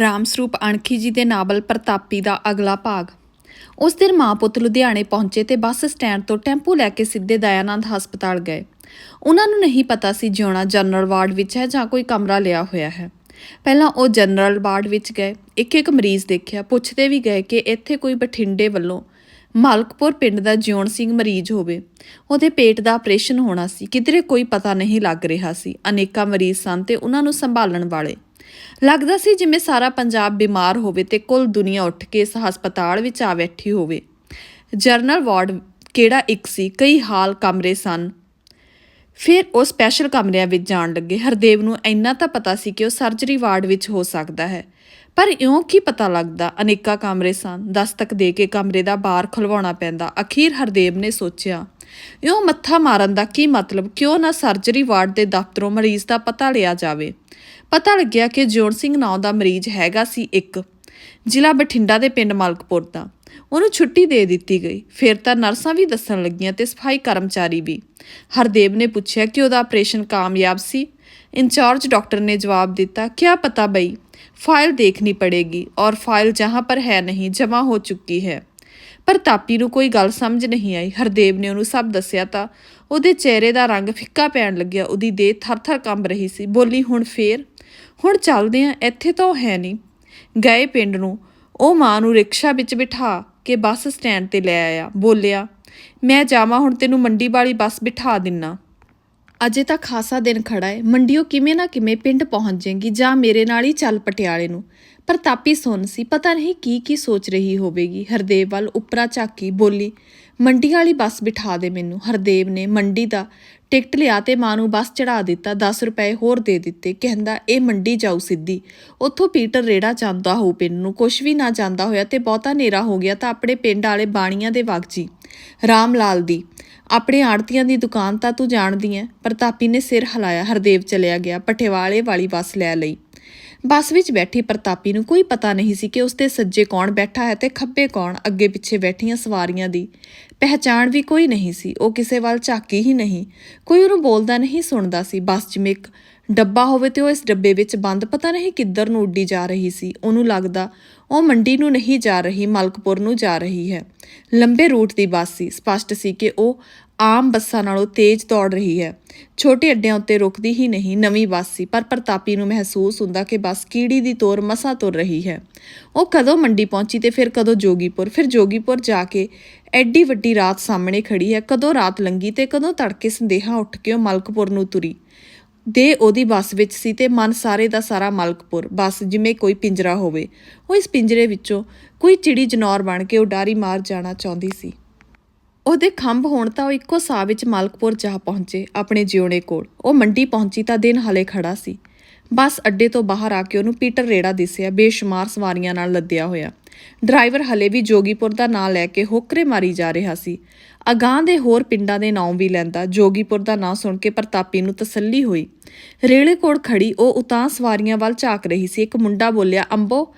ਰਾਮ ਸਰੂਪ ਅਣਖੀ ਜੀ ਦੇ ਨਾਵਲ ਪ੍ਰਤਾਪੀ ਦਾ ਅਗਲਾ ਭਾਗ। ਉਸ ਦਿਨ ਮਾਂ ਪੁੱਤ ਲੁਧਿਆਣੇ ਪਹੁੰਚੇ ਤੇ ਬੱਸ ਸਟੈਂਡ ਤੋਂ ਟੈਂਪੂ ਲੈ ਕੇ ਸਿੱਧੇ ਦਇਆਨੰਦ ਹਸਪਤਾਲ ਗਏ। ਉਹਨਾਂ ਨੂੰ ਨਹੀਂ ਪਤਾ ਸੀ ਜਿਉਣਾ ਜਨਰਲ ਵਾਰਡ ਵਿੱਚ ਹੈ ਜਾਂ ਕੋਈ ਕਮਰਾ ਲਿਆ ਹੋਇਆ ਹੈ। ਪਹਿਲਾਂ ਉਹ ਜਨਰਲ ਵਾਰਡ ਵਿੱਚ ਗਏ, ਇੱਕ ਇੱਕ ਮਰੀਜ਼ ਦੇਖਿਆ, ਪੁੱਛਦੇ ਵੀ ਗਏ ਕਿ ਇੱਥੇ ਕੋਈ ਬਠਿੰਡੇ ਵੱਲੋਂ ਮਾਲਕਪੁਰ ਪਿੰਡ ਦਾ ਜਿਉਣ ਸਿੰਘ ਮਰੀਜ਼ ਹੋਵੇ। ਉਹਦੇ ਪੇਟ ਦਾ ਆਪਰੇਸ਼ਨ ਹੋਣਾ ਸੀ, ਕਿਧਰੇ ਕੋਈ ਪਤਾ ਨਹੀਂ ਲੱਗ ਰਿਹਾ ਸੀ। ਅਨੇਕਾਂ ਮਰੀਜ਼ ਸਨ ਤੇ ਉਹਨਾਂ ਨੂੰ ਸੰਭਾਲਣ ਵਾਲੇ ਲੱਗਦਾ ਸੀ ਜਿਵੇਂ ਸਾਰਾ ਪੰਜਾਬ ਬਿਮਾਰ ਹੋਵੇ ਤੇ ਕੁੱਲ ਦੁਨੀਆ ਉੱਠ ਕੇ ਇਸ ਹਸਪਤਾਲ ਵਿੱਚ ਆ ਬੈਠੀ ਹੋਵੇ। ਜਰਨਲ ਵਾਰਡ ਕਿਹੜਾ ਇੱਕ ਸੀ? ਕਈ ਹਾਲ ਕਮਰੇ ਸਨ। ਫਿਰ ਉਹ ਸਪੈਸ਼ਲ ਕਮਰਿਆਂ ਵਿੱਚ ਜਾਣ ਲੱਗੇ। ਹਰਦੇਵ ਨੂੰ ਇੰਨਾ ਤਾਂ ਪਤਾ ਸੀ ਕਿ ਉਹ ਸਰਜਰੀ ਵਾਰਡ ਵਿੱਚ ਹੋ ਸਕਦਾ ਹੈ। ਪਰ ਇਉਂ ਕੀ ਪਤਾ ਲੱਗਦਾ? ਅਨੇਕਾਂ ਕਮਰੇ ਸਨ। ਦਸਤਕ ਦੇ ਕੇ ਕਮਰੇ ਦਾ ਬਾਹਰ ਖੁਲਵਾਉਣਾ ਪੈਂਦਾ। ਅਖੀਰ ਹਰਦੇਵ ਨੇ ਸੋਚਿਆ ਇਉਂ ਮੱਥਾ ਮਾਰਨ ਦਾ ਕੀ ਮਤਲਬ ਕਿਉਂ ਨਾ ਸਰਜਰੀ ਵਾਰਡ ਦੇ ਦਫ਼ਤਰੋਂ ਮਰੀਜ਼ ਦਾ ਪਤਾ ਲਿਆ ਜਾਵੇ ਪਤਾ ਲੱਗਿਆ ਕਿ ਜੋਨ ਸਿੰਘ ਨਾਂ ਦਾ ਮਰੀਜ਼ ਹੈਗਾ ਸੀ ਇੱਕ ਜ਼ਿਲ੍ਹਾ ਬਠਿੰਡਾ ਦੇ ਪਿੰਡ ਮਲਕਪੁਰ ਦਾ ਉਹਨੂੰ ਛੁੱਟੀ ਦੇ ਦਿੱਤੀ ਗਈ ਫਿਰ ਤਾਂ ਨਰਸਾਂ ਵੀ ਦੱਸਣ ਲੱਗੀਆਂ ਤੇ ਸਫਾਈ ਕਰਮਚਾਰੀ ਵੀ ਹਰਦੇਵ ਨੇ ਪੁੱਛਿਆ ਕਿ ਉਹਦਾ ਆਪਰੇਸ਼ਨ ਕਾਮਯਾਬ ਸੀ इंचार्ज डॉक्टर ने जवाब दिता क्या पता बई फाइल देखनी पड़ेगी और फाइल जहां पर है नहीं जमा हो चुकी है ਪਰ ਤਾਪੀ ਨੂੰ ਕੋਈ ਗੱਲ ਸਮਝ ਨਹੀਂ ਆਈ। ਹਰਦੇਵ ਨੇ ਉਹਨੂੰ ਸਭ ਦੱਸਿਆ ਤਾਂ ਉਹਦੇ ਚਿਹਰੇ ਦਾ ਰੰਗ ਫਿੱਕਾ ਪੈਣ ਲੱਗਿਆ। ਉਹਦੀ ਦੇਹ ਥਰ-ਥਰ ਕੰਬ ਰਹੀ ਸੀ। ਬੋਲੀ, ਹੁਣ ਫੇਰ? ਹੁਣ ਚੱਲਦੇ ਆ, ਇੱਥੇ ਤਾਂ ਉਹ ਹੈ ਨਹੀਂ। ਗਏ ਪਿੰਡ ਨੂੰ। ਉਹ ਮਾਂ ਨੂੰ ਰਿਕਸ਼ਾ ਵਿੱਚ ਬਿਠਾ ਕੇ ਬੱਸ ਸਟੈਂਡ ਤੇ ਲੈ ਆਇਆ। ਬੋਲਿਆ, ਮੈਂ ਜਾਵਾਂ, ਹੁਣ ਤੈਨੂੰ ਮੰਡੀ ਵਾਲੀ ਬੱਸ ਬਿਠਾ ਦਿੰਨਾ। ਅਜੇ ਤਾਂ ਖਾਸਾ ਦਿਨ ਖੜਾ ਏ। ਮੰਡੀਓ ਕਿਵੇਂ ਨਾ ਕਿਵੇਂ ਪਿੰਡ ਪਹੁੰਚ ਜਾਏਗੀ ਜਾਂ ਮੇਰੇ ਨਾਲ ਹੀ ਚੱਲ ਪਟਿਆਲੇ ਨੂੰ। ਪਰਤਾਪੀ ਸੁਣ ਸੀ। ਪਤਾ ਨਹੀਂ ਕੀ ਕੀ ਸੋਚ ਰਹੀ ਹੋਵੇਗੀ। ਹਰਦੇਵ ਵੱਲ ਉਪਰਾ ਝਾਕੀ ਬੋਲੀ, ਮੰਡੀ ਵਾਲੀ ਬੱਸ ਬਿਠਾ ਦੇ ਮੈਨੂੰ। ਹਰਦੇਵ ਨੇ ਮੰਡੀ ਦਾ ਟਿਕਟ ਲਿਆ ਤੇ ਮਾਂ ਨੂੰ ਬੱਸ ਚੜਾ ਦਿੱਤਾ। 10 ਰੁਪਏ ਹੋਰ ਦੇ ਦਿੱਤੇ। ਕਹਿੰਦਾ, ਇਹ ਮੰਡੀ ਜਾਊ ਸਿੱਧੀ। ਉੱਥੋਂ ਪੀਟਰ ਰੇੜਾ ਜਾਂਦਾ ਹੋ ਪਿੰਡ ਨੂੰ। ਕੁਛ ਵੀ ਨਾ ਜਾਂਦਾ ਹੋਇਆ ਤੇ ਬਹੁਤਾ ਹਨੇਰਾ ਹੋ ਗਿਆ ਤਾਂ ਆਪਣੇ ਪਿੰਡ ਵਾਲੇ ਬਾਣੀਆਂ ਦੇ ਵਗ ਰਾਮ ਲਾਲ ਦੀ, ਆਪਣੇ ਆੜਤੀਆਂ ਦੀ ਦੁਕਾਨ ਤਾਂ ਤੂੰ ਜਾਣਦੀ ਐ। ਪ੍ਰਤਾਪੀ ਨੇ ਸਿਰ ਹਿਲਾਇਆ। ਹਰਦੇਵ ਚਲਿਆ ਗਿਆ। ਪਟਿਆਲੇ ਵਾਲੀ ਬੱਸ ਲੈ ਲਈ। ਬੱਸ ਵਿੱਚ ਬੈਠੀ ਪ੍ਰਤਾਪੀ ਨੂੰ ਕੋਈ ਪਤਾ ਨਹੀਂ ਸੀ ਕਿ ਉਸਦੇ ਸੱਜੇ ਕੌਣ ਬੈਠਾ ਹੈ ਤੇ ਖੱਬੇ ਕੌਣ ਅੱਗੇ ਪਿੱਛੇ ਬੈਠੀਆਂ ਸਵਾਰੀਆਂ ਦੀ। ਪਹਿਚਾਣ ਵੀ ਕੋਈ ਨਹੀਂ ਸੀ, ਉਹ ਕਿਸੇ ਵੱਲ ਝਾਕੀ ਹੀ ਨਹੀਂ। ਕੋਈ ਉਹਨੂੰ ਬੋਲਦਾ ਨਹੀਂ, ਸੁਣਦਾ ਸੀ। ਬੱਸ ਜਿਵੇਂ ਇੱਕ ਡੱਬਾ ਹੋਵੇ ਤੇ ਉਹ ਇਸ ਡੱਬੇ ਵਿੱਚ ਬੰਦ, ਪਤਾ ਨਹੀਂ ਕਿੱਧਰ ਨੂੰ ਉੱਡੀ ਜਾ ਰਹੀ ਸੀ। ਉਹਨੂੰ ਲੱਗਦਾ ਉਹ ਮੰਡੀ ਨੂੰ ਨਹੀਂ ਜਾ ਰਹੀ, ਮਲਕਪੁਰ ਨੂੰ ਜਾ ਰਹੀ ਹੈ। ਲੰਬੇ ਰੂਟ ਦੀ ਬੱਸ ਸੀ। ਸਪਸ਼ਟ ਸੀ ਕਿ ਉਹ ਆਮ ਬੱਸਾਂ ਨਾਲੋਂ ਤੇਜ਼ ਦੌੜ ਰਹੀ ਹੈ। ਛੋਟੇ ਅੱਡਿਆਂ ਉੱਤੇ ਰੁਕਦੀ ਹੀ ਨਹੀਂ, ਨਵੀਂ ਬੱਸ ਸੀ। ਪਰ ਪ੍ਰਤਾਪੀ ਨੂੰ ਮਹਿਸੂਸ ਹੁੰਦਾ ਕਿ ਬੱਸ ਕੀੜੀ ਦੀ ਤੋਰ ਮਸਾ ਤੁਰ ਰਹੀ ਹੈ। ਉਹ ਕਦੋਂ ਮੰਡੀ ਪਹੁੰਚੀ ਤੇ ਫਿਰ ਕਦੋਂ ਜੋਗੀਪੁਰ? ਫਿਰ ਜੋਗੀਪੁਰ ਜਾ ਕੇ ਐਡੀ ਵੱਡੀ ਰਾਤ ਸਾਹਮਣੇ ਖੜੀ ਹੈ। ਕਦੋਂ ਰਾਤ ਲੰਗੀ ਤੇ ਕਦੋਂ ਤੜਕੇ ਸੰਦੇਹਾ ਉੱਠ ਕੇ ਉਹ ਮਲਕਪੁਰ ਨੂੰ ਤੁਰੀ। ਦੇ ਉਹਦੀ ਬੱਸ ਵਿੱਚ ਸੀ ਤੇ ਮਨ ਸਾਰੇ ਦਾ ਸਾਰਾ ਮਲਕਪੁਰ। ਬੱਸ ਜਿਵੇਂ ਕੋਈ ਪਿੰਜਰਾ ਹੋਵੇ। ਉਹ ਇਸ ਪਿੰਜਰੇ ਵਿੱਚੋਂ ਕੋਈ ਚਿੜੀ ਜਨੌਰ ਬਣ ਕੇ ਉਡਾਰੀ ਮਾਰ ਜਾਣਾ ਚਾਹੁੰਦੀ ਸੀ। ਉਹਦੇ ਖੰਭ ਹੋਣ ਤਾਂ ਉਹ ਇੱਕੋ ਸਾਹ ਵਿੱਚ ਮਲਕਪੁਰ ਜਾ ਪਹੁੰਚੇ ਆਪਣੇ ਜਿਉਣੇ ਕੋਲ। ਉਹ ਮੰਡੀ ਪਹੁੰਚੀ ਤਾਂ ਦਿਨ ਹਲੇ ਖੜਾ ਸੀ। ਬੱਸ ਅੱਡੇ ਤੋਂ ਬਾਹਰ ਆ ਕੇ ਉਹਨੂੰ ਪੀਟਰ ਰੇੜਾ ਦਿਸਿਆ, ਬੇਸ਼ੁਮਾਰ ਸਵਾਰੀਆਂ ਨਾਲ ਲੱਦਿਆ ਹੋਇਆ। ਡਰਾਈਵਰ ਹਲੇ ਵੀ ਜੋਗੀਪੁਰ ਦਾ ਨਾਂ ਲੈ ਕੇ ਹੋਕਰੇ ਮਾਰੀ ਜਾ ਰਿਹਾ ਸੀ। ਅਗਾਂਹ ਦੇ ਹੋਰ ਪਿੰਡਾਂ ਦੇ ਨਾਂ ਵੀ ਲੈਂਦਾ। ਜੋਗੀਪੁਰ ਦਾ ਨਾਂ ਸੁਣ ਕੇ ਪ੍ਰਤਾਪੀ ਨੂੰ ਤਸੱਲੀ ਹੋਈ। ਰੇਲੇ ਕੋਲ ਖੜੀ ਉਹ ਉਤਾਂ ਸਵਾਰੀਆਂ ਵੱਲ ਝਾਕ ਰਹੀ ਸੀ। ਇੱਕ ਮੁੰਡਾ ਬੋਲਿਆ, ਅੰਬੋ,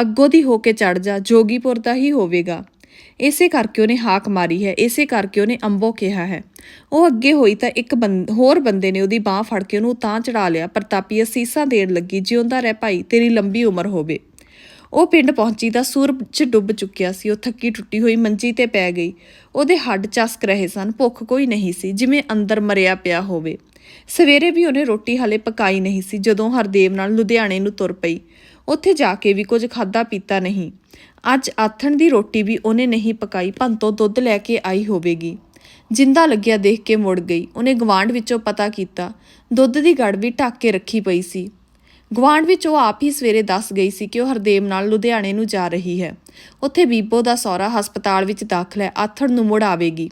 ਅੱਗੋਂ ਦੀ ਹੋ ਕੇ ਚੜ ਜਾ, ਜੋਗੀਪੁਰ ਦਾ ਹੀ ਹੋਵੇਗਾ। ਇਸੇ ਕਰਕੇ ਉਹਨੇ ਹਾਕ ਮਾਰੀ ਹੈ, ਇਸੇ ਕਰਕੇ ਉਹਨੇ ਅੰਬੋ ਕਿਹਾ ਹੈ। ਉਹ ਅੱਗੇ ਹੋਈ ਤਾਂ ਇੱਕ ਬੰਦ ਹੋਰ ਬੰਦੇ ਨੇ ਉਹਦੀ ਬਾਹ ਫੜ ਕੇ ਉਹਨੂੰ ਤਾਂ ਚੜਾ ਲਿਆ। ਪ੍ਰਤਾਪੀ ਅਸੀਸਾਂ ਦੇਣ ਲੱਗੀ, ਜਿਉਂਦਾ ਰਹਿ ਭਾਈ, ਤੇਰੀ ਲੰਬੀ ਉਮਰ ਹੋਵੇ। ਉਹ ਪਿੰਡ ਪਹੁੰਚੀ ਤਾਂ ਸੂਰਜ 'ਚ ਡੁੱਬ ਚੁੱਕਿਆ ਸੀ, ਉਹ ਥੱਕੀ ਟੁੱਟੀ ਹੋਈ ਮੰਜੀ ਤੇ ਪੈ ਗਈ। ਉਹਦੇ ਹੱਡ ਚਸਕ ਰਹੇ ਸਨ, ਭੁੱਖ ਕੋਈ ਨਹੀਂ ਸੀ, ਜਿਵੇਂ ਅੰਦਰ ਮਰਿਆ ਪਿਆ ਹੋਵੇ। ਸਵੇਰੇ ਵੀ ਉਹਨੇ ਰੋਟੀ ਹਲੇ ਪਕਾਈ ਨਹੀਂ ਸੀ, ਜਦੋਂ ਹਰਦੇਵ ਨਾਲ ਲੁਧਿਆਣੇ ਨੂੰ ਤੁਰ ਪਈ। ਉੱਥੇ ਜਾ ਕੇ ਵੀ ਕੁਝ ਖਾਦਾ ਪੀਤਾ ਨਹੀਂ। ਅੱਜ ਆਥਣ ਦੀ ਰੋਟੀ ਵੀ ਉਹਨੇ ਨਹੀਂ ਪਕਾਈ ਭੰਤੋਂ ਦੁੱਧ ਲੈ ਕੇ ਆਈ ਹੋਵੇਗੀ। ਜਿੰਦਾ ਲੱਗਿਆ ਦੇਖ ਕੇ ਮੁੜ ਗਈ। ਉਹਨੇ ਗਵਾਂਢ ਵਿੱਚੋਂ ਪਤਾ ਕੀਤਾ, ਦੁੱਧ ਦੀ ਗੜ ਵੀ ਢੱਕ ਕੇ ਰੱਖੀ ਪਈ ਸੀ। ਗਵਾਂਢ ਵਿੱਚ ਉਹ ਆਪ ਹੀ ਸਵੇਰੇ ਦੱਸ ਗਈ ਸੀ ਕਿ ਉਹ ਹਰਦੇਵ ਨਾਲ ਲੁਧਿਆਣੇ ਨੂੰ ਜਾ ਰਹੀ ਹੈ। ਉੱਥੇ ਬੀਬੋ ਦਾ ਸਹੁਰਾ ਹਸਪਤਾਲ ਵਿੱਚ ਦਾਖਲ ਹੈ, ਆਥੜ ਨੂੰ ਮੁੜ ਆਵੇਗੀ।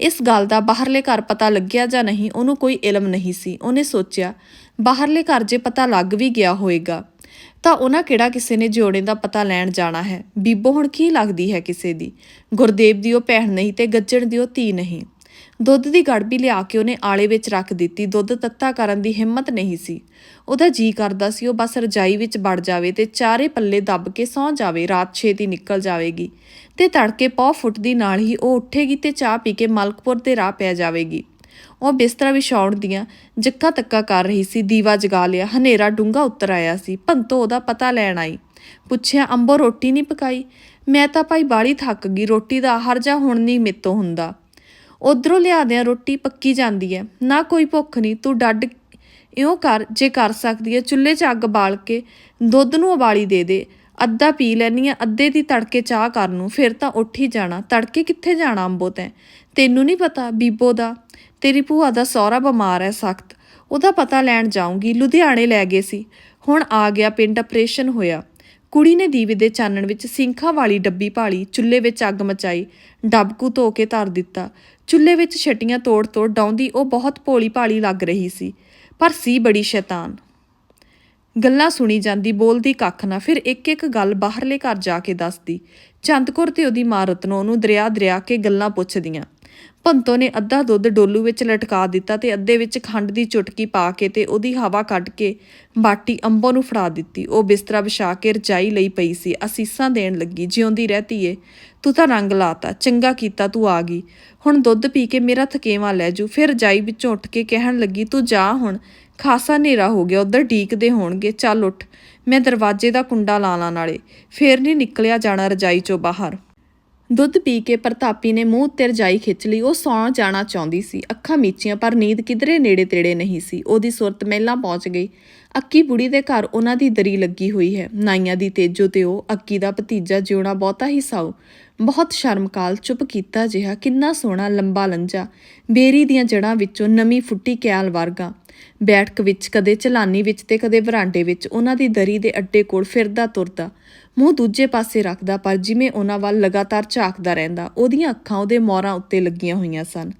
ਇਸ ਗੱਲ ਦਾ ਬਾਹਰਲੇ ਘਰ ਪਤਾ ਲੱਗਿਆ ਜਾਂ ਨਹੀਂ, ਉਹਨੂੰ ਕੋਈ ਇਲਮ ਨਹੀਂ ਸੀ। ਉਹਨੇ ਸੋਚਿਆ, ਬਾਹਰਲੇ ਘਰ ਜੇ ਪਤਾ ਲੱਗ ਵੀ ਗਿਆ ਹੋਵੇਗਾ ਤਾਂ ਉਹਨਾਂ ਕਿਹੜਾ ਕਿਸੇ ਨੇ ਜੋੜੇ ਦਾ ਪਤਾ ਲੈਣ ਜਾਣਾ ਹੈ? ਬੀਬੋ ਹੁਣ ਕੀ ਲੱਗਦੀ ਹੈ ਕਿਸੇ ਦੀ? ਗੁਰਦੇਵ ਦੀ ਉਹ ਭੈਣ ਨਹੀਂ ਤੇ ਗੱਜਣ ਦੀ ਉਹ ਧੀ ਨਹੀਂ। ਦੁੱਧ ਦੀ ਗੜਬੀ ਲਿਆ ਕੇ ਉਹਨੇ ਆਲੇ ਵਿੱਚ ਰੱਖ ਦਿੱਤੀ। ਦੁੱਧ ਤੱਤਾ ਕਰਨ ਦੀ ਹਿੰਮਤ ਨਹੀਂ ਸੀ। ਉਹਦਾ ਜੀ ਕਰਦਾ ਸੀ, ਉਹ ਬਸ ਰਜਾਈ ਵਿੱਚ ਵੜ ਜਾਵੇ ਤੇ ਚਾਰੇ ਪੱਲੇ ਦੱਬ ਕੇ ਸੌਂ ਜਾਵੇ, ਰਾਤ ਛੇਤੀ ਨਿਕਲ ਜਾਵੇਗੀ। ਤੇ ਤੜਕੇ ਪੌ ਫੁੱਟਦੀ ਨਾਲ ਹੀ ਉਹ ਉੱਠੇਗੀ ਤੇ ਚਾਹ ਪੀ ਕੇ ਮਲਕਪੁਰ ਦੇ ਰਾਹ ਪੈ ਜਾਵੇਗੀ। ਉਹ ਬਿਸਤਰਾ ਵਿਛਾਉਣ ਦੀਆਂ ਜੱਕਾ ਤੱਕਾ ਕਰ ਰਹੀ ਸੀ, ਦੀਵਾ ਜਗਾ ਲਿਆ, ਹਨੇਰਾ ਡੂੰਘਾ ਉੱਤਰ ਆਇਆ ਸੀ। ਭੰਤੋ ਉਹਦਾ ਪਤਾ ਲੈਣ ਆਈ। ਪੁੱਛਿਆ ਅੰਬੋ ਰੋਟੀ ਨਹੀਂ ਪਕਾਈ? ਮੈਂ ਤਾਂ ਭਾਈ ਬਾੜੀ ਥੱਕ ਗਈ, ਰੋਟੀ ਦਾ ਆਹਾਰ ਜਾ ਹੁਣ ਨਹੀਂ ਮੇਤੋਂ ਹੁੰਦਾ। ਉਧਰੋਂ ਲਿਆਦਿਆਂ ਰੋਟੀ ਪੱਕੀ ਜਾਂਦੀ ਹੈ ਨਾ ਕੋਈ ਭੁੱਖ ਨਹੀਂ ਤੂੰ ਡੱਡ ਇਉਂ ਕਰ, ਜੇ ਕਰ ਸਕਦੀ ਹੈ, ਚੁੱਲ੍ਹੇ 'ਚ ਅੱਗ ਬਾਲ ਕੇ ਦੁੱਧ ਨੂੰ ਉਬਾਲੀ ਦੇ ਦੇ। ਅੱਧਾ ਪੀ ਲੈਣੀ ਆ ਅੱਧੇ ਦੀ ਤੜਕੇ ਚਾਹ ਕਰ ਨੂੰ, ਫਿਰ ਤਾਂ ਉੱਠ ਹੀ ਜਾਣਾ। ਤੜਕੇ ਕਿੱਥੇ ਜਾਣਾ ਅੰਬੋ ਤੈਂ? ਤੈਨੂੰ ਨਹੀਂ ਪਤਾ, ਬੀਬੋ ਦਾ? ਤੇਰੀ ਭੂਆ ਦਾ ਸਹੁਰਾ ਬਿਮਾਰ ਹੈ, ਸਖਤ। ਉਹਦਾ ਪਤਾ ਲੈਣ ਜਾਊਂਗੀ, ਲੁਧਿਆਣੇ ਲੈ ਗਏ ਸੀ। ਹੁਣ ਆ ਗਿਆ ਪਿੰਡ, ਆਪਰੇਸ਼ਨ ਹੋਇਆ। ਕੁੜੀ ਨੇ ਦੀਵੇ ਦੇ ਚਾਨਣ ਵਿੱਚ ਸਿੰਖਾਂ ਵਾਲੀ ਡੱਬੀ ਭਾਲੀ, ਚੁੱਲ੍ਹੇ ਵਿੱਚ ਅੱਗ ਮਚਾਈ, ਡੱਬਕੂ ਧੋ ਕੇ ਧਰ ਦਿੱਤਾ। ਚੁੱਲ੍ਹੇ ਵਿੱਚ ਛਟੀਆਂ ਤੋੜ-ਤੋੜ ਡਾਉਂਦੀ, ਉਹ ਬਹੁਤ ਭੋਲੀ ਭਾਲੀ ਲੱਗ ਰਹੀ ਸੀ। ਪਰ ਸੀ ਬੜੀ ਸ਼ੈਤਾਨ। ਗੱਲਾਂ ਸੁਣੀ ਜਾਂਦੀ, ਬੋਲਦੀ ਕੱਖ ਨਾ, ਫਿਰ ਇੱਕ ਇੱਕ ਗੱਲ ਬਾਹਰਲੇ ਘਰ ਜਾ ਕੇ ਦੱਸਦੀ। ਚੰਦਕੌਰ ਤੇ ਉਹਦੀ ਮਾਂ ਰਤਨੋ ਨੂੰ ਦਰਿਆ ਦਰਿਆ ਕੇ ਗੱਲਾਂ ਪੁੱਛਦੀਆਂ। ਭੰਤੋ ਨੇ ਅੱਧਾ ਦੁੱਧ ਡੋਲੂ ਵਿੱਚ ਲਟਕਾ ਦਿੱਤਾ ਤੇ ਅੱਧੇ ਵਿੱਚ ਖੰਡ ਦੀ ਚੁਟਕੀ ਪਾ ਕੇ ਤੇ ਉਹਦੀ ਹਵਾ ਕੱਢ ਕੇ ਬਾਟੀ ਅੰਬੋ ਨੂੰ ਫੜਾ ਦਿੱਤੀ। ਉਹ ਬਿਸਤਰਾ ਵਿਛਾ ਕੇ ਰਜਾਈ ਲਈ ਪਈ ਸੀ। ਅਸੀਸਾਂ ਦੇਣ ਲੱਗੀ, ਜਿਉਂਦੀ ਰਹਤੀ ਏ। ਤੂੰ ਤਾਂ ਰੰਗ ਲਾਤਾ, ਚੰਗਾ ਕੀਤਾ ਤੂੰ ਆ ਗਈ। ਹੁਣ ਦੁੱਧ ਪੀ ਕੇ ਮੇਰਾ ਥਕੇਵਾ ਲੈ ਜੂ ਫਿਰ ਰਜਾਈ ਵਿੱਚੋਂ ਉੱਠ ਕੇ ਕਹਿਣ ਲੱਗੀ, ਤੂੰ ਜਾ ਹੁਣ। ਖਾਸਾ ਹਨੇਰਾ ਹੋ ਗਿਆ, ਉਧਰ ਢੀਕਦੇ ਹੋਣਗੇ। ਚੱਲ ਉੱਠ। ਮੈਂ ਦਰਵਾਜ਼ੇ ਦਾ ਕੁੰਡਾ ਲਾ ਲਾਂ ਨਾਲੇ। ਫੇਰ ਨਹੀਂ ਨਿਕਲਿਆ ਜਾਣਾ ਰਜਾਈ ਚੋਂ ਬਾਹਰ। ਦੁੱਧ ਪੀ ਕੇ ਪ੍ਰਤਾਪੀ ਨੇ ਮੂੰਹ ਉੱਤੇ ਰਜਾਈ ਖਿੱਚ ਲਈ। ਉਹ ਸੌਂ ਜਾਣਾ ਚਾਹੁੰਦੀ ਸੀ। ਅੱਖਾਂ ਮੀਚੀਆਂ, ਪਰ ਨੀਂਦ ਕਿਧਰੇ ਨੇੜੇ ਤੇੜੇ ਨਹੀਂ ਸੀ। ਉਹਦੀ ਸੁਰਤ ਮਹਿਲਾਂ ਪਹੁੰਚ ਗਈ। ਅੱਕੀ ਬੁੜੀ ਦੇ ਘਰ ਉਹਨਾਂ ਦੀ ਦਰੀ ਲੱਗੀ ਹੋਈ ਹੈ। ਨਾਈਆਂ ਦੀ ਤੇਜੋ ਤੇ ਉਹ ਅੱਕੀ ਦਾ ਭਤੀਜਾ ਜਿਉਣਾ ਬਹੁਤਾ ਹੀ ਸਾਊ। ਬਹੁਤ ਸ਼ਰਮਕਾਲ, ਚੁੱਪ ਕੀਤਾ ਜਿਹਾ, ਕਿੰਨਾ ਸੋਹਣਾ, ਲੰਬਾ ਲੰਜਾ। ਬੇਰੀ ਦੀਆਂ ਜੜਾਂ ਵਿੱਚੋਂ ਨਵੀਂ ਫੁੱਟੀ ਕਿਆਲ ਵਰਗਾ। ਬੈਠਕ ਵਿੱਚ ਕਦੇ ਚਲਾਨੀ ਵਿੱਚ ਤੇ ਕਦੇ ਵਰਾਂਡੇ ਵਿੱਚ ਉਹਨਾਂ ਦੀ ਦਰੀ ਦੇ ਅੱਡੇ ਕੋਲ ਫਿਰਦਾ ਤੁਰਦਾ। ਮੂੰਹ ਦੂਜੇ ਪਾਸੇ ਰੱਖਦਾ, ਪਰ ਜਿਵੇਂ ਉਹਨਾਂ ਵੱਲ ਲਗਾਤਾਰ ਝਾਕਦਾ ਰਹਿੰਦਾ, ਉਹਦੀਆਂ ਅੱਖਾਂ ਉਹਦੇ ਮੋਹਰਾਂ ਉੱਤੇ ਲੱਗੀਆਂ ਹੋਈਆਂ ਸਨ।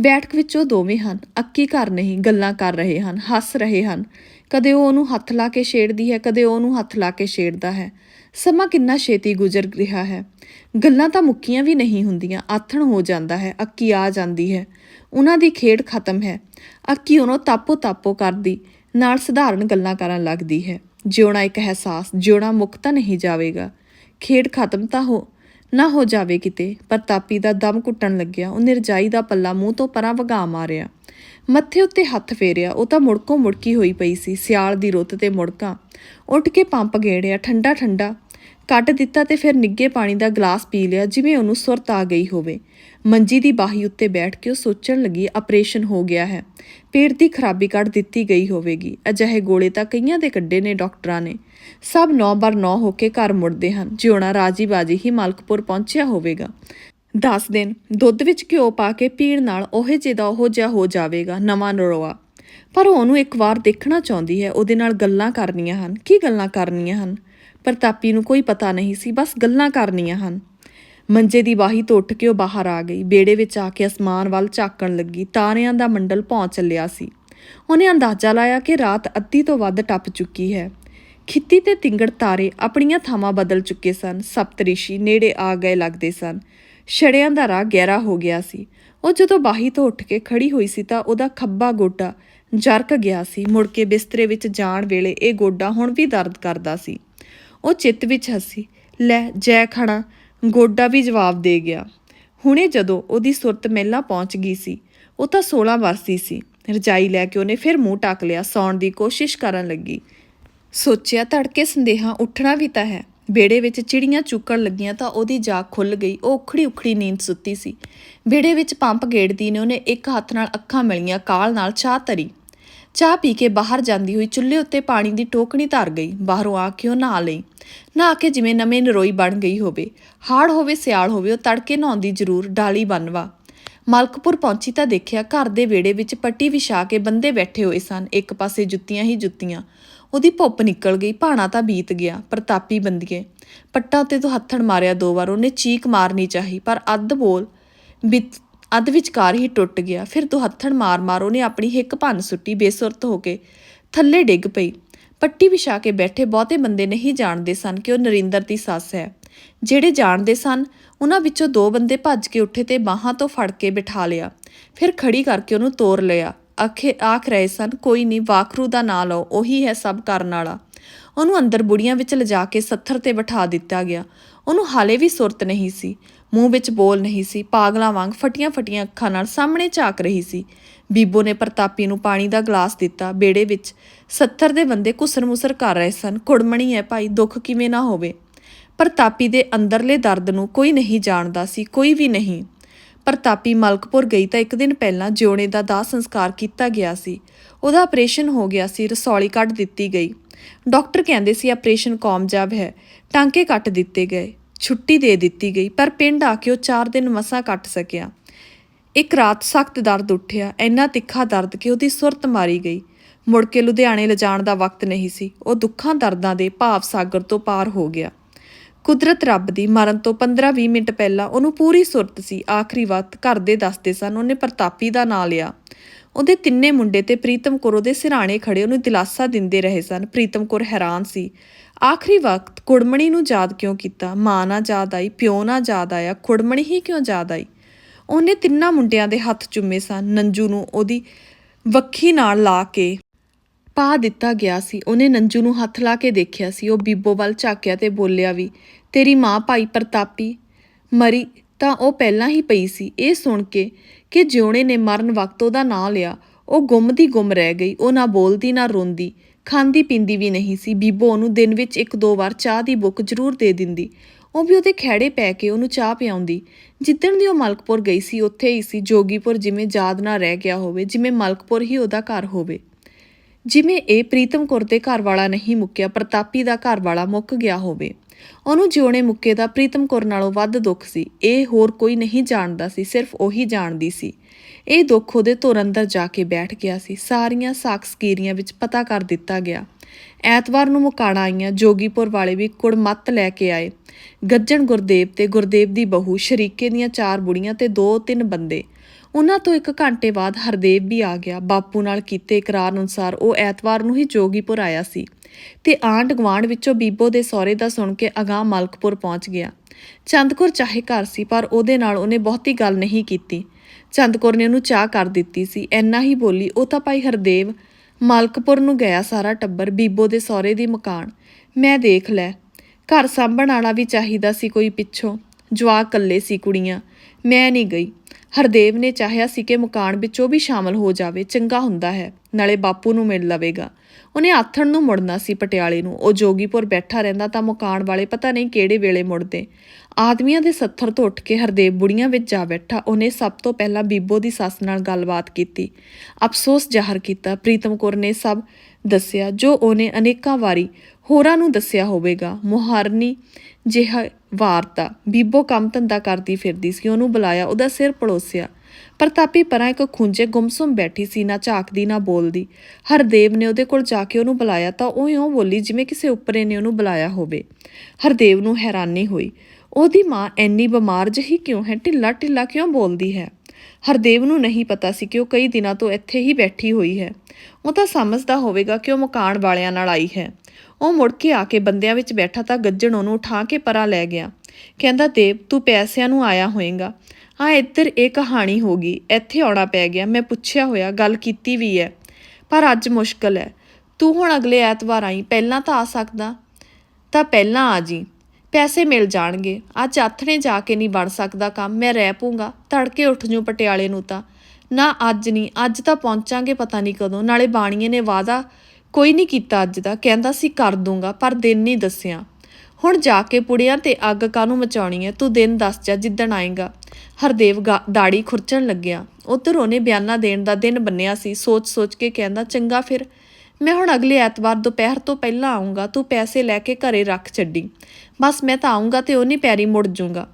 ਬੈਠਕ ਵਿੱਚ ਉਹ ਦੋਵੇਂ ਹਨ। ਅੱਕੀ ਘਰ ਨਹੀਂ, ਗੱਲਾਂ ਕਰ ਰਹੇ ਹਨ, ਹੱਸ ਰਹੇ ਹਨ। ਕਦੇ ਉਹ ਉਹਨੂੰ ਹੱਥ ਲਾ ਕੇ ਛੇੜਦੀ ਹੈ, ਕਦੇ ਉਹ ਉਹਨੂੰ ਹੱਥ ਲਾ ਕੇ ਛੇੜਦਾ ਹੈ। ਸਮਾਂ ਕਿੰਨਾ ਛੇਤੀ ਗੁਜ਼ਰ ਰਿਹਾ ਹੈ। ਗੱਲਾਂ ਤਾਂ ਮੁੱਕੀਆਂ ਵੀ ਨਹੀਂ ਹੁੰਦੀਆਂ, ਆਥਣ ਹੋ ਜਾਂਦਾ ਹੈ, ਅੱਕੀ ਆ ਜਾਂਦੀ ਹੈ। ਉਹਨਾਂ ਦੀ ਖੇਡ ਖਤਮ ਹੈ। ਅੱਕੀ ਉਹਨੂੰ ਤਾਪੋ ਤਾਪੋ ਕਰਦੀ। ਨਾਲ ਸਧਾਰਨ ਗੱਲਾਂ ਕਰਨ ਲੱਗਦੀ ਹੈ। ਜਿਉਣਾ ਇੱਕ ਅਹਿਸਾਸ, ਜਿਉਣਾ ਮੁੱਕ ਤਾਂ ਨਹੀਂ ਜਾਵੇਗਾ। ਖੇਡ ਖਤਮ ਤਾਂ ਹੋ, ਨਾ ਹੋ ਜਾਵੇ ਕਿਤੇ, ਪਰ ਤਾਪੀ ਦਾ ਦਮ ਘੁੱਟਣ ਲੱਗਿਆ, ਉਹ ਨਿਰਜਾਈ ਦਾ ਪੱਲਾ ਮੂੰਹ ਤੋਂ ਪਰਾਂ ਵਗਾ ਮਾਰਿਆ। ਮੱਥੇ ਉੱਤੇ ਹੱਥ ਫੇਰਿਆ, ਉਹ ਤਾਂ ਮੁੜਕੋ ਮੁੜਕੀ ਹੋਈ ਪਈ ਸੀ, ਸਿਆਲ ਦੀ ਰੁੱਤ ਤੇ ਮੁੜਕਾ। ਉੱਠ ਕੇ ਪੰਪ ਗੇੜਿਆ ਠੰਡਾ ਠੰਡਾ ਕੱਟ ਦਿੱਤਾ ਤੇ ਫਿਰ ਨਿੱਗੇ ਪਾਣੀ ਦਾ ਗਲਾਸ ਪੀ ਲਿਆ, ਜਿਵੇਂ ਉਹਨੂੰ ਸੁਰਤ ਆ ਗਈ ਹੋਵੇ। ਮੰਜੀ ਦੀ ਬਾਹੀ ਉੱਤੇ ਬੈਠ ਕੇ ਉਹ ਸੋਚਣ ਲੱਗੀ, ਆਪਰੇਸ਼ਨ ਹੋ ਗਿਆ ਹੈ। ਪੇਟ ਦੀ ਖਰਾਬੀ ਕੱਢ ਦਿੱਤੀ ਗਈ ਹੋਵੇਗੀ। ਅਜਿਹੇ ਗੋਲੇ ਤਾਂ ਕਈਆਂ ਦੇ ਕੱਢੇ ਨੇ ਡਾਕਟਰਾਂ ਨੇ। ਸਭ ਨੌ ਬਾਰ ਨੌ ਹੋ ਕੇ ਘਰ ਮੁੜਦੇ ਹਨ। ਜਿਉਣਾ ਰਾਜੀ ਬਾਜੀ ਹੀ ਮਾਲਕਪੁਰ ਪਹੁੰਚਿਆ ਹੋਵੇਗਾ। 10 ਦਿਨ, ਦੁੱਧ ਵਿੱਚ ਘਿਓ ਪਾ ਕੇ ਪੀਣ ਨਾਲ ਉਹੇ ਜਿਹੇ ਦਾ ਉਹ ਜਿਹਾ ਹੋ ਜਾਵੇਗਾ, ਨਵਾਂ ਨਰੋਆ। ਪਰ ਉਹਨੂੰ ਇੱਕ ਵਾਰ ਦੇਖਣਾ ਚਾਹੁੰਦੀ ਹੈ, ਉਹਦੇ ਨਾਲ ਗੱਲਾਂ ਕਰਨੀਆਂ ਹਨ। ਕੀ ਗੱਲਾਂ ਕਰਨੀਆਂ ਹਨ? ਪ੍ਰਤਾਪੀ ਨੂੰ ਕੋਈ ਪਤਾ ਨਹੀਂ ਸੀ, ਬਸ ਗੱਲਾਂ ਕਰਨੀਆਂ ਹਨ। ਮੰਜੇ ਦੀ ਬਾਹੀ ਤੋਂ ਉੱਠ ਕੇ ਉਹ ਬਾਹਰ ਆ ਗਈ। ਬੇੜੇ ਵਿੱਚ ਆ ਕੇ ਅਸਮਾਨ ਵੱਲ ਝਾਕਣ ਲੱਗੀ। ਤਾਰਿਆਂ ਦਾ ਮੰਡਲ ਭੌਂ ਚੱਲਿਆ ਸੀ। ਉਹਨੇ ਅੰਦਾਜ਼ਾ ਲਾਇਆ ਕਿ ਰਾਤ ਅੱਧੀ ਤੋਂ ਵੱਧ ਟੱਪ ਚੁੱਕੀ ਹੈ। ਖਿੱਤੀ ਤੇ ਤਿੰਗੜ ਤਾਰੇ ਆਪਣੀਆਂ ਥਾਵਾਂ ਬਦਲ ਚੁੱਕੇ ਸਨ। ਸਪਤਰਿਸ਼ੀ ਨੇੜੇ ਆ ਗਏ ਲੱਗਦੇ ਸਨ। ਛੜਿਆਂ ਦਾ ਰਾਹ ਗਹਿਰਾ ਹੋ ਗਿਆ ਸੀ। ਉਹ ਜਦੋਂ ਬਾਹੀ ਤੋਂ ਉੱਠ ਕੇ ਖੜੀ ਹੋਈ ਸੀ ਤਾਂ ਉਹਦਾ ਖੱਬਾ ਗੋਡਾ ਜਰਕ ਗਿਆ ਸੀ। ਮੁੜ ਕੇ ਬਿਸਤਰੇ ਵਿੱਚ ਜਾਣ ਵੇਲੇ ਇਹ ਗੋਡਾ ਹੁਣ ਵੀ ਦਰਦ ਕਰਦਾ ਸੀ। ਉਹ ਚਿੱਤ ਵਿੱਚ ਹੱਸੀ, ਲੈ, ਜੈ ਖਣਾ। ਗੋਡਾ ਵੀ ਜਵਾਬ ਦੇ ਗਿਆ। ਹੁਣੇ ਜਦੋਂ ਉਹਦੀ ਸੁਰਤ ਮਹਿਲਾ ਪਹੁੰਚ ਗਈ ਸੀ, ਉਹ ਤਾਂ 16 ਵਰਸੀ ਸੀ। ਰਜਾਈ ਲੈ ਕੇ ਉਹਨੇ ਫਿਰ ਮੂੰਹ ਟੱਕ ਲਿਆ, ਸੌਣ ਦੀ ਕੋਸ਼ਿਸ਼ ਕਰਨ ਲੱਗੀ। ਸੋਚਿਆ ਧੜਕੇ ਸੰਦੇਹਾਂ ਉੱਠਣਾ ਵੀ ਤਾਂ ਹੈ। ਬੇੜੇ ਵਿੱਚ ਚਿੜੀਆਂ ਚੁੱਕਣ ਲੱਗੀਆਂ ਤਾਂ ਉਹਦੀ ਜਾਗ ਖੁੱਲ ਗਈ, ਉਹ ਉਖੜੀ ਉਖੜੀ ਨੀਂਦ ਸੁੱਤੀ ਸੀ। ਬੇੜੇ ਵਿੱਚ ਪੰਪ ਗੇੜਦੀ ਨੇ, ਉਹਨੇ ਇੱਕ ਹੱਥ ਨਾਲ ਅੱਖਾਂ ਮਿਲੀਆਂ, ਕਾਲ ਨਾਲ ਚਾਹ ਤਰੀ ਚਾਹ ਪੀ ਕੇ ਬਾਹਰ ਜਾਂਦੀ ਹੋਈ ਚੁੱਲ੍ਹੇ ਉੱਤੇ ਪਾਣੀ ਦੀ ਟੋਕਣੀ ਧਰ ਗਈ। ਬਾਹਰੋਂ ਆ ਕੇ ਉਹ ਨਹਾ ਲਈ। ਨਹਾ ਕੇ ਜਿਵੇਂ ਨਵੇਂ ਨਰੋਈ ਬਣ ਗਈ ਹੋਵੇ। ਹਾੜ ਹੋਵੇ, ਸਿਆਲ ਹੋਵੇ, ਉਹ ਤੜਕੇ ਨਹਾਉਂਦੀ ਜ਼ਰੂਰ ਡਾਲੀ ਬੰਨਵਾ। ਮਲਕਪੁਰ ਪਹੁੰਚੀ ਤਾਂ ਦੇਖਿਆ ਘਰ ਦੇ ਵਿਹੜੇ ਵਿੱਚ ਪੱਟੀ ਵਿਛਾ ਕੇ ਬੰਦੇ ਬੈਠੇ ਹੋਏ ਸਨ। ਇੱਕ ਪਾਸੇ ਜੁੱਤੀਆਂ ਹੀ ਜੁੱਤੀਆਂ। ਉਹਦੀ ਭੁੱਪ ਨਿਕਲ ਗਈ। ਭਾਣਾ ਤਾਂ ਬੀਤ ਗਿਆ। ਪ੍ਰਤਾਪੀ ਬੰਦੀਏ, ਪੱਟਾ ਉੱਤੇ ਤੋਂ ਹੱਥਣ ਮਾਰਿਆ ਦੋ ਵਾਰ। ਉਹਨੇ ਚੀਕ ਮਾਰਨੀ ਚਾਹੀ, ਪਰ ਅੱਧ ਬੋਲ, ਬਿਤ ਅੱਧ ਵਿਚਕਾਰ ਹੀ ਟੁੱਟ ਗਿਆ। ਫਿਰ ਦੁਹੱਥਣ ਮਾਰ-ਮਾਰ ਉਹਨੇ ਆਪਣੀ ਹਿੱਕ ਭੰਨ ਸੁੱਟੀ, ਬੇਸੁਰਤ ਹੋ ਕੇ ਥੱਲੇ ਡਿੱਗ ਪਈ। ਪੱਟੀ ਵਿਛਾ ਕੇ ਬੈਠੇ ਬਹੁਤੇ ਬੰਦੇ ਨਹੀਂ ਜਾਣਦੇ ਸਨ ਕਿ ਉਹ ਨਰਿੰਦਰ ਦੀ ਸੱਸ ਹੈ। ਜਿਹੜੇ ਜਾਣਦੇ ਸਨ, ਉਹਨਾਂ ਵਿੱਚੋਂ ਦੋ ਬੰਦੇ ਭੱਜ ਕੇ ਉੱਠੇ ਤੇ ਬਾਹਾਂ ਤੋਂ ਫੜ ਕੇ ਬਿਠਾ ਲਿਆ। ਫਿਰ ਖੜੀ ਕਰਕੇ ਉਹਨੂੰ ਤੋਰ ਲਿਆ। ਆਖੇ ਆਖ ਰਹੇ ਸਨ, ਕੋਈ ਨਹੀਂ, ਵਾਖਰੂ ਦਾ ਨਾਂ ਲਓ, ਉਹੀ ਹੈ ਸਭ ਕਰਨ ਵਾਲਾ। ਉਹਨੂੰ ਅੰਦਰ ਬੁੜੀਆਂ ਵਿੱਚ ਲਿਜਾ ਕੇ ਸੱਥਰ ਤੇ ਬਿਠਾ ਦਿੱਤਾ ਗਿਆ। ਉਹਨੂੰ ਹਾਲੇ ਵੀ ਸੁਰਤ ਨਹੀਂ ਸੀ। ਮੂੰਹ ਵਿੱਚ ਬੋਲ ਨਹੀਂ ਸੀ, ਪਾਗਲਾਂ ਵਾਂਗ ਫਟੀਆਂ-ਫਟੀਆਂ ਅੱਖਾਂ ਨਾਲ ਸਾਹਮਣੇ ਝਾਕ ਰਹੀ ਸੀ। ਬੀਬੋ ਨੇ ਪ੍ਰਤਾਪੀ ਨੂੰ ਪਾਣੀ ਦਾ ਗਲਾਸ ਦਿੱਤਾ। ਬੇੜੇ ਵਿੱਚ ਸੱਥਰ ਦੇ ਬੰਦੇ ਕੁਸਰ-ਮੁਸਰ ਕਰ ਰਹੇ ਸਨ। ਕੁੜਮਣੀ ਹੈ ਭਾਈ, ਦੁੱਖ ਕਿਵੇਂ ਨਾ ਹੋਵੇ? ਪ੍ਰਤਾਪੀ ਦੇ ਅੰਦਰਲੇ ਦਰਦ ਨੂੰ ਕੋਈ ਨਹੀਂ ਜਾਣਦਾ ਸੀ, ਕੋਈ ਵੀ ਨਹੀਂ। ਪ੍ਰਤਾਪੀ ਮਲਕਪੁਰ ਗਈ ਤਾਂ ਇੱਕ ਦਿਨ ਪਹਿਲਾਂ ਜਿਉਣੇ ਦਾ ਦਾਹ ਸੰਸਕਾਰ ਕੀਤਾ ਗਿਆ ਸੀ। ਉਹਦਾ ਆਪਰੇਸ਼ਨ ਹੋ ਗਿਆ ਸੀ, ਰਸੌਲੀ ਕੱਢ ਦਿੱਤੀ ਗਈ। ਡਾਕਟਰ ਕਹਿੰਦੇ ਸੀ, ਆਪਰੇਸ਼ਨ ਕਾਮਯਾਬ ਹੈ। ਟਾਂਕੇ ਕੱਟ ਦਿੱਤੇ ਗਏ। ਛੁੱਟੀ ਦੇ ਦਿੱਤੀ ਗਈ, ਪਰ ਪਿੰਡ ਆ ਕੇ ਉਹ 4 ਦਿਨ ਮਸਾਂ ਕੱਟ ਸਕਿਆ। ਇੱਕ ਰਾਤ ਸਖਤ ਦਰਦ ਉੱਠਿਆ, ਇੰਨਾ ਤਿੱਖਾ ਦਰਦ ਕਿ ਉਹਦੀ ਸੁਰਤ ਮਾਰੀ ਗਈ। ਮੁੜ ਕੇ ਲੁਧਿਆਣੇ ਲਿਜਾਣ ਦਾ ਵਕਤ ਨਹੀਂ ਸੀ, ਉਹ ਦੁੱਖਾਂ ਦਰਦਾਂ ਦੇ ਭਾਵ ਸਾਗਰ ਤੋਂ ਪਾਰ ਹੋ ਗਿਆ। ਕੁਦਰਤ ਰੱਬ ਦੀ ਮਰਨ ਤੋਂ 15-20 ਮਿੰਟ ਪਹਿਲਾਂ ਉਹਨੂੰ ਪੂਰੀ ਸੁਰਤ ਸੀ, ਆਖਰੀ ਵਕਤ ਘਰ ਦੇ ਦੱਸਦੇ ਸਨ ਉਹਨੇ ਪ੍ਰਤਾਪੀ ਦਾ ਨਾਂ ਲਿਆ। ਉਹਦੇ ਤਿੰਨੇ ਮੁੰਡੇ ਤੇ ਪ੍ਰੀਤਮ ਕੌਰ ਉਹਦੇ ਸਿਰਾਣੇ ਖੜੇ ਉਹਨੂੰ ਦਿਲਾਸਾ ਦਿੰਦੇ ਰਹੇ ਸਨ। ਪ੍ਰੀਤਮ ਕੌਰ ਹੈਰਾਨ ਸੀ। ਆਖਰੀ ਵਕਤ ਕੁੜਮਣੀ ਨੂੰ ਯਾਦ ਕਿਉਂ ਕੀਤਾ? ਮਾਂ ਨਾ ਯਾਦ ਆਈ, ਪਿਓ ਨਾ ਯਾਦ ਆਇਆ, ਕੁੜਮਣੀ ਹੀ ਕਿਉਂ ਯਾਦ ਆਈ? ਉਹਨੇ ਤਿੰਨਾਂ ਮੁੰਡਿਆਂ ਦੇ ਹੱਥ ਚੁੰਮੇ ਸਨ, ਨੰਜੂ ਨੂੰ ਉਹਦੀ ਵੱਖੀ ਨਾਲ ਲਾ ਕੇ ਪਾ ਦਿੱਤਾ ਗਿਆ ਸੀ। ਉਹਨੇ ਨੰਜੂ ਨੂੰ ਹੱਥ ਲਾ ਕੇ ਦੇਖਿਆ ਸੀ। ਉਹ ਬੀਬੋ ਵੱਲ ਝਾਕਿਆ ਤੇ ਬੋਲਿਆ ਵੀ, ਤੇਰੀ ਮਾਂ ਭਾਈ ਪ੍ਰਤਾਪੀ ਮਰੀ ਤਾਂ ਉਹ ਪਹਿਲਾਂ ਹੀ ਪਈ ਸੀ। ਇਹ ਸੁਣ ਕੇ ਕਿ ਜਿਉਣੇ ਨੇ ਮਰਨ ਵਕਤ ਉਹਦਾ ਨਾਂ ਲਿਆ, ਉਹ ਗੁੰਮ ਦੀ ਗੁੰਮ ਰਹਿ ਗਈ। ਉਹ ਨਾ ਬੋਲਦੀ, ਨਾ ਰੋਂਦੀ। ਖਾਂਦੀ ਪੀਂਦੀ ਵੀ ਨਹੀਂ ਸੀ। ਬੀਬੋ ਉਹਨੂੰ ਦਿਨ ਵਿੱਚ ਇੱਕ ਦੋ ਵਾਰ ਚਾਹ ਦੀ ਬੁੱਕ ਜ਼ਰੂਰ ਦੇ ਦਿੰਦੀ। ਉਹ ਵੀ ਉਹਦੇ ਖਹਿੜੇ ਪੈ ਕੇ ਉਹਨੂੰ ਚਾਹ ਪਿਆਉਂਦੀ। ਜਿੱਦਣ ਦੀ ਉਹ ਮਲਕਪੁਰ ਗਈ ਸੀ, ਉੱਥੇ ਹੀ ਸੀ ਜੋਗੀਪੁਰ ਜਿਵੇਂ ਯਾਦ ਨਾ ਰਹਿ ਗਿਆ ਹੋਵੇ, ਜਿਵੇਂ ਮਲਕਪੁਰ ਹੀ ਉਹਦਾ ਘਰ ਹੋਵੇ। ਜਿਵੇਂ ਇਹ ਪ੍ਰੀਤਮ ਕੌਰ ਦੇ ਘਰ ਵਾਲਾ ਨਹੀਂ ਮੁੱਕਿਆ, ਪ੍ਰਤਾਪੀ ਦਾ ਘਰ ਵਾਲਾ ਮੁੱਕ ਗਿਆ ਹੋਵੇ। ਉਹਨੂੰ ਜਿਉਣੇ ਮੁੱਕੇ ਦਾ ਪ੍ਰੀਤਮ ਕੌਰ ਨਾਲੋਂ ਵੱਧ ਦੁੱਖ ਸੀ। ਇਹ ਹੋਰ ਕੋਈ ਨਹੀਂ ਜਾਣਦਾ ਸੀ, ਸਿਰਫ ਉਹੀ ਜਾਣਦੀ ਸੀ। ਇਹ ਦੁੱਖ ਉਹਦੇ ਧੁਰ ਅੰਦਰ ਜਾ ਕੇ ਬੈਠ ਗਿਆ ਸੀ। ਸਾਰੀਆਂ ਸਾਕਸਕੀਰੀਆਂ ਵਿੱਚ ਪਤਾ ਕਰ ਦਿੱਤਾ ਗਿਆ। ਐਤਵਾਰ ਨੂੰ ਮੁਕਾਣਾ ਆਈਆਂ। ਜੋਗੀਪੁਰ ਵਾਲੇ ਵੀ ਕੁੜਮੱਤ ਲੈ ਕੇ ਆਏ। ਗੱਜਣ ਗੁਰਦੇਵ ਤੇ ਗੁਰਦੇਵ ਦੀ ਬਹੂ ਸ਼ਰੀਕੇ ਦੀਆਂ ਚਾਰ ਬੁੜੀਆਂ ਤੇ ਦੋ ਤਿੰਨ ਬੰਦੇ। ਉਹਨਾਂ ਤੋਂ ਇੱਕ ਘੰਟੇ ਬਾਅਦ ਹਰਦੇਵ ਵੀ ਆ ਗਿਆ। ਬਾਪੂ ਨਾਲ ਕੀਤੇ ਇਕਰਾਰ ਅਨੁਸਾਰ ਉਹ ਐਤਵਾਰ ਨੂੰ ਹੀ ਜੋਗੀਪੁਰ ਆਇਆ ਸੀ ਤੇ ਆਂਢ ਗੁਆਂਢ ਵਿੱਚੋਂ ਬੀਬੋ ਦੇ ਸਹੁਰੇ ਦਾ ਸੁਣ ਕੇ ਅਗਾਹ ਮਲਕਪੁਰ ਪਹੁੰਚ ਗਿਆ। ਚੰਦਕੁਰ ਚਾਹੇ ਘਰ ਸੀ, ਪਰ ਉਹਦੇ ਨਾਲ ਉਹਨੇ ਬਹੁਤੀ ਗੱਲ ਨਹੀਂ ਕੀਤੀ। ਚੰਦ ਕੌਰ ਨੇ ਉਹਨੂੰ ਚਾਹ ਕਰ ਦਿੱਤੀ ਸੀ। ਐਨਾ ਹੀ ਬੋਲੀ, ਉਹ ਤਾਂ ਭਾਈ ਹਰਦੇਵ ਮਾਲਕਪੁਰ ਨੂੰ ਗਿਆ ਸਾਰਾ ਟੱਬਰ, ਬੀਬੋ ਦੇ ਸਹੁਰੇ ਦੀ ਮਕਾਨ। ਮੈਂ ਦੇਖ ਲੈ, ਘਰ ਸਾਂਭਣ ਵਾਲਾ ਵੀ ਚਾਹੀਦਾ ਸੀ ਕੋਈ ਪਿੱਛੋਂ, ਜਵਾਕ ਇਕੱਲੇ ਸੀ ਕੁੜੀਆਂ। ਮੈਂ ਨਹੀਂ ਗਈ। ਹਰਦੇਵ ਨੇ ਚਾਹਿਆ ਸੀ ਕਿ ਮਕਾਨ ਵਿੱਚ ਉਹ ਵੀ ਸ਼ਾਮਲ ਹੋ ਜਾਵੇ, ਚੰਗਾ ਹੁੰਦਾ ਹੈ, ਨਾਲੇ ਬਾਪੂ ਨੂੰ ਮਿਲ ਲਵੇਗਾ। ਉਹਨੇ ਆਥਣ ਨੂੰ ਮੁੜਨਾ ਸੀ ਪਟਿਆਲੇ ਨੂੰ। ਉਹ ਜੋਗੀਪੁਰ ਬੈਠਾ ਰਹਿੰਦਾ ਤਾਂ ਮਕਾਨ ਵਾਲੇ ਪਤਾ ਨਹੀਂ ਕਿਹੜੇ ਵੇਲੇ ਮੁੜਦੇ। ਆਦਮੀਆਂ ਦੇ ਸੱਥਰ ਤੋਂ ਉੱਠ ਕੇ ਹਰਦੇਵ ਬੁੜੀਆਂ ਵਿੱਚ ਜਾ ਬੈਠਾ, ਉਹਨੇ ਸਭ ਤੋਂ ਪਹਿਲਾਂ ਬੀਬੋ ਦੀ ਸੱਸ ਨਾਲ ਗੱਲਬਾਤ ਕੀਤੀ। ਅਫਸੋਸ ਜ਼ਾਹਰ ਕੀਤਾ। ਪ੍ਰੀਤਮ ਕੌਰ ਨੇ ਸਭ ਦੱਸਿਆ, ਜੋ ਉਹਨੇ ਅਨੇਕਾਂ ਵਾਰੀ ਹੋਰਾਂ ਨੂੰ ਦੱਸਿਆ ਹੋਵੇਗਾ। ਮੁਹਾਰਨੀ ਜਿਹਾ ਵਾਰਤਾ। ਬੀਬੋ ਕੰਮ ਧੰਦਾ ਕਰਦੀ ਫਿਰਦੀ ਸੀ। ਉਹਨੂੰ ਬੁਲਾਇਆ, ਉਹਦਾ ਸਿਰ ਪੜੋਸਿਆ। ਪ੍ਰਤਾਪੀ ਪਰਾਂ ਇੱਕ ਖੁੰਝੇ ਗੁੰਮਸੁਮ ਬੈਠੀ ਸੀ, ਨਾ ਝਾਕਦੀ, ਨਾ ਬੋਲਦੀ। ਹਰਦੇਵ ਨੇ ਉਹਦੇ ਕੋਲ ਜਾ ਕੇ ਉਹਨੂੰ ਬੁਲਾਇਆ ਤਾਂ ਉਹ ਇਉਂ ਬੋਲੀ ਜਿਵੇਂ ਕਿਸੇ ਉੱਪਰੇ ਨੇ ਉਹਨੂੰ ਬੁਲਾਇਆ ਹੋਵੇ। ਹਰਦੇਵ ਨੂੰ ਹੈਰਾਨੀ ਹੋਈ। ਉਹਦੀ ਮਾਂ ਐਨੀ ਬਿਮਾਰ ਜਹੀ ਕਿਉਂ ਹੈ? ਢਿੱਲਾ ਢਿੱਲਾ ਕਿਉਂ ਬੋਲਦੀ ਹੈ? ਹਰਦੇਵ ਨੂੰ ਨਹੀਂ ਪਤਾ ਸੀ ਕਿ ਉਹ ਕਈ ਦਿਨਾਂ ਤੋਂ ਇੱਥੇ ਹੀ ਬੈਠੀ ਹੋਈ ਹੈ। ਉਹ ਤਾਂ ਸਮਝਦਾ ਹੋਵੇਗਾ ਕਿ ਉਹ ਮਕਾਨ ਵਾਲਿਆਂ ਨਾਲ ਆਈ ਹੈ। ਉਹ ਮੁੜ ਕੇ ਆ ਕੇ ਬੰਦਿਆਂ ਵਿੱਚ ਬੈਠਾ ਤਾਂ ਗੱਜਣ ਉਹਨੂੰ ਉਠਾ ਕੇ ਪਰਾਂ ਲੈ ਗਿਆ। ਕਹਿੰਦਾ, ਦੇਵ, ਤੂੰ ਪੈਸਿਆਂ ਨੂੰ ਆਇਆ ਹੋਏਗਾ। ਆ ਇੱਧਰ ਇਹ ਕਹਾਣੀ ਹੋ ਗਈ। ਇੱਥੇ ਆਉਣਾ ਪੈ ਗਿਆ। ਮੈਂ ਪੁੱਛਿਆ ਹੋਇਆ, ਗੱਲ ਕੀਤੀ ਵੀ ਹੈ। ਪਰ ਅੱਜ ਮੁਸ਼ਕਲ ਹੈ। ਤੂੰ ਹੁਣ ਅਗਲੇ ਐਤਵਾਰ ਆਈ। ਪਹਿਲਾਂ ਤਾਂ ਆ ਸਕਦਾ। ਤਾਂ ਪਹਿਲਾਂ ਆ ਜੀ ਪੈਸੇ ਮਿਲ ਜਾਣਗੇ। ਅੱਜ ਆਥਣੇ ਜਾ ਕੇ ਨਹੀਂ ਬਣ ਸਕਦਾ ਕੰਮ। ਮੈਂ ਰਹਿ ਪੂੰਗਾ ਤੜਕੇ ਉੱਠ ਜੂ ਪਟਿਆਲੇ ਨੂੰ ਤਾਂ। ਨਾ ਅੱਜ ਨਹੀਂ, ਅੱਜ ਤਾਂ ਪਹੁੰਚਾਂਗੇ ਪਤਾ ਨਹੀਂ ਕਦੋਂ। ਨਾਲੇ ਬਾਣੀਏ ਨੇ ਵਾਦਾ ਕੋਈ ਨਹੀਂ ਕੀਤਾ ਅੱਜ ਦਾ। ਕਹਿੰਦਾ ਸੀ, ਕਰ ਦੂੰਗਾ, ਪਰ ਦਿਨ ਨਹੀਂ ਦੱਸਿਆ। ਹੁਣ ਜਾ ਕੇ ਪੁੜਿਆਂ ਤੇ ਅੱਗ ਕਾਹਨੂੰ ਮਚਾਉਣੀ ਹੈ? ਤੂੰ ਦਿਨ ਦੱਸ ਜਾ, ਜਿੱਦਣ ਆਏਗਾ। ਹਰਦੇਵ ਗਾ- ਦਾੜੀ ਖੁਰਚਣ ਲੱਗਿਆ। ਉਧਰ ਉਹਨੇ ਬਿਆਨਾ ਦੇਣ ਦਾ ਦਿਨ ਬੰਨਿਆ ਸੀ। ਸੋਚ-ਸੋਚ ਕੇ ਕਹਿੰਦਾ, ਚੰਗਾ ਫਿਰ। ਮੈਂ ਹੁਣ ਅਗਲੇ ਐਤਵਾਰ ਦੁਪਹਿਰ ਤੋਂ ਪਹਿਲਾਂ ਆਉਂਗਾ ਤੂੰ ਪੈਸੇ ਲੈ ਕੇ ਘਰੇ ਰੱਖ ਛੱਡੀ। ਬਸ ਮੈਂ ਤਾਂ ਆਉਂਗਾ ਤੇ ਉਹਨੀ ਪੈਰੀ ਮੁੜ ਜਾਊਂਗਾ।